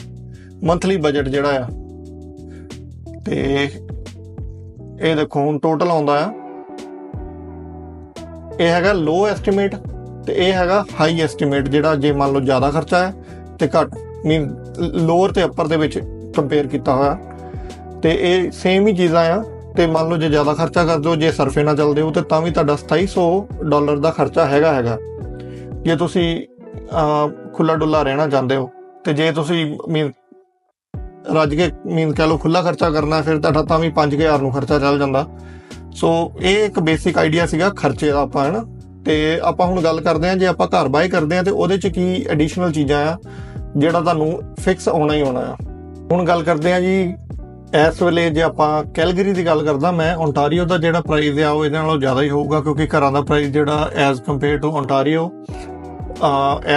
ਮੰਥਲੀ ਬਜਟ ਜਿਹੜਾ ਆ। ਤੇ ਇਹ ਦੇਖੋ, ਹੁਣ ਟੋਟਲ ਆਉਂਦਾ ਆ। ਇਹ ਹੈਗਾ ਲੋ ਐਸਟੀਮੇਟ ਤੇ ਇਹ ਹੈਗਾ ਹਾਈ ਐਸਟੀਮੇਟ ਜਿਹੜਾ ਜੇ ਮੰਨ ਲਓ ਜ਼ਿਆਦਾ ਖਰਚਾ ਹੈ ਤੇ ਘੱਟ ਮੀਨ ਲੋਅਰ ਤੇ ਅੱਪਰ ਦੇ ਵਿੱਚ ਕੰਪੇਅਰ ਕੀਤਾ ਹੋਇਆ। ਤੇ ਇਹ ਸੇਮ ਹੀ ਚੀਜ਼ਾਂ ਆ, ਤੇ ਮੰਨ ਲਓ ਜੇ ਜ਼ਿਆਦਾ ਖਰਚਾ ਕਰਦੇ ਹੋ ਜੇ ਸਰਫੇ ਨਾਲ ਚੱਲਦੇ ਹੋ, ਤੇ ਤਾਂ ਵੀ ਤੁਹਾਡਾ 2700 ਡਾਲਰ ਦਾ ਖਰਚਾ ਹੈਗਾ ਹੈਗਾ। ਜੇ ਤੁਸੀਂ ਖੁੱਲਾ ਡੁੱਲਾ ਰਹਿਣਾ ਚਾਹੁੰਦੇ ਹੋ, ਤੇ ਜੇ ਤੁਸੀਂ ਮੀਨ ਰੱਜ ਕੇ ਮੀਨ ਕਹ ਲਓ ਖੁੱਲਾ ਖਰਚਾ ਕਰਨਾ, ਫਿਰ ਤੁਹਾਡਾ ਤਾਂ ਵੀ 5000 ਨੂੰ ਖਰਚਾ ਚੱਲ ਜਾਂਦਾ। ਸੋ ਇਹ ਇੱਕ ਬੇਸਿਕ ਆਈਡੀਆ ਸੀਗਾ ਖਰਚੇ ਦਾ ਆਪਾਂ, ਹਨਾ? ਤੇ ਆਪਾਂ ਹੁਣ ਗੱਲ ਕਰਦੇ ਹਾਂ, ਜੇ ਆਪਾਂ ਘਰ ਬਾਏ ਕਰਦੇ ਹਾਂ, ਤੇ ਉਹਦੇ ਚ ਕੀ ਐਡੀਸ਼ਨਲ ਚੀਜ਼ਾਂ ਆ, ਜਿਹੜਾ ਤੁਹਾਨੂੰ ਫਿਕਸ ਆਉਣਾ ਹੀ ਆਉਣਾ ਆ? ਹੁਣ ਗੱਲ ਕਰਦੇ ਹਾਂ ਜੀ, ਇਸ ਵੇਲੇ ਜੇ ਆਪਾਂ ਕੈਲਗਰੀ ਦੀ ਗੱਲ ਕਰਦਾ, ਮੈਂ ਓਨਟਾਰੀਓ ਦਾ ਜਿਹੜਾ ਪ੍ਰਾਈਸ ਆ, ਉਹ ਇਹਦੇ ਨਾਲੋਂ ਜ਼ਿਆਦਾ ਹੀ ਹੋਊਗਾ, ਕਿਉਂਕਿ ਘਰਾਂ ਦਾ ਪ੍ਰਾਈਸ ਜਿਹੜਾ ਐਜ਼ ਕੰਪੇਅਰ ਟੂ ਓਨਟਾਰੀਓ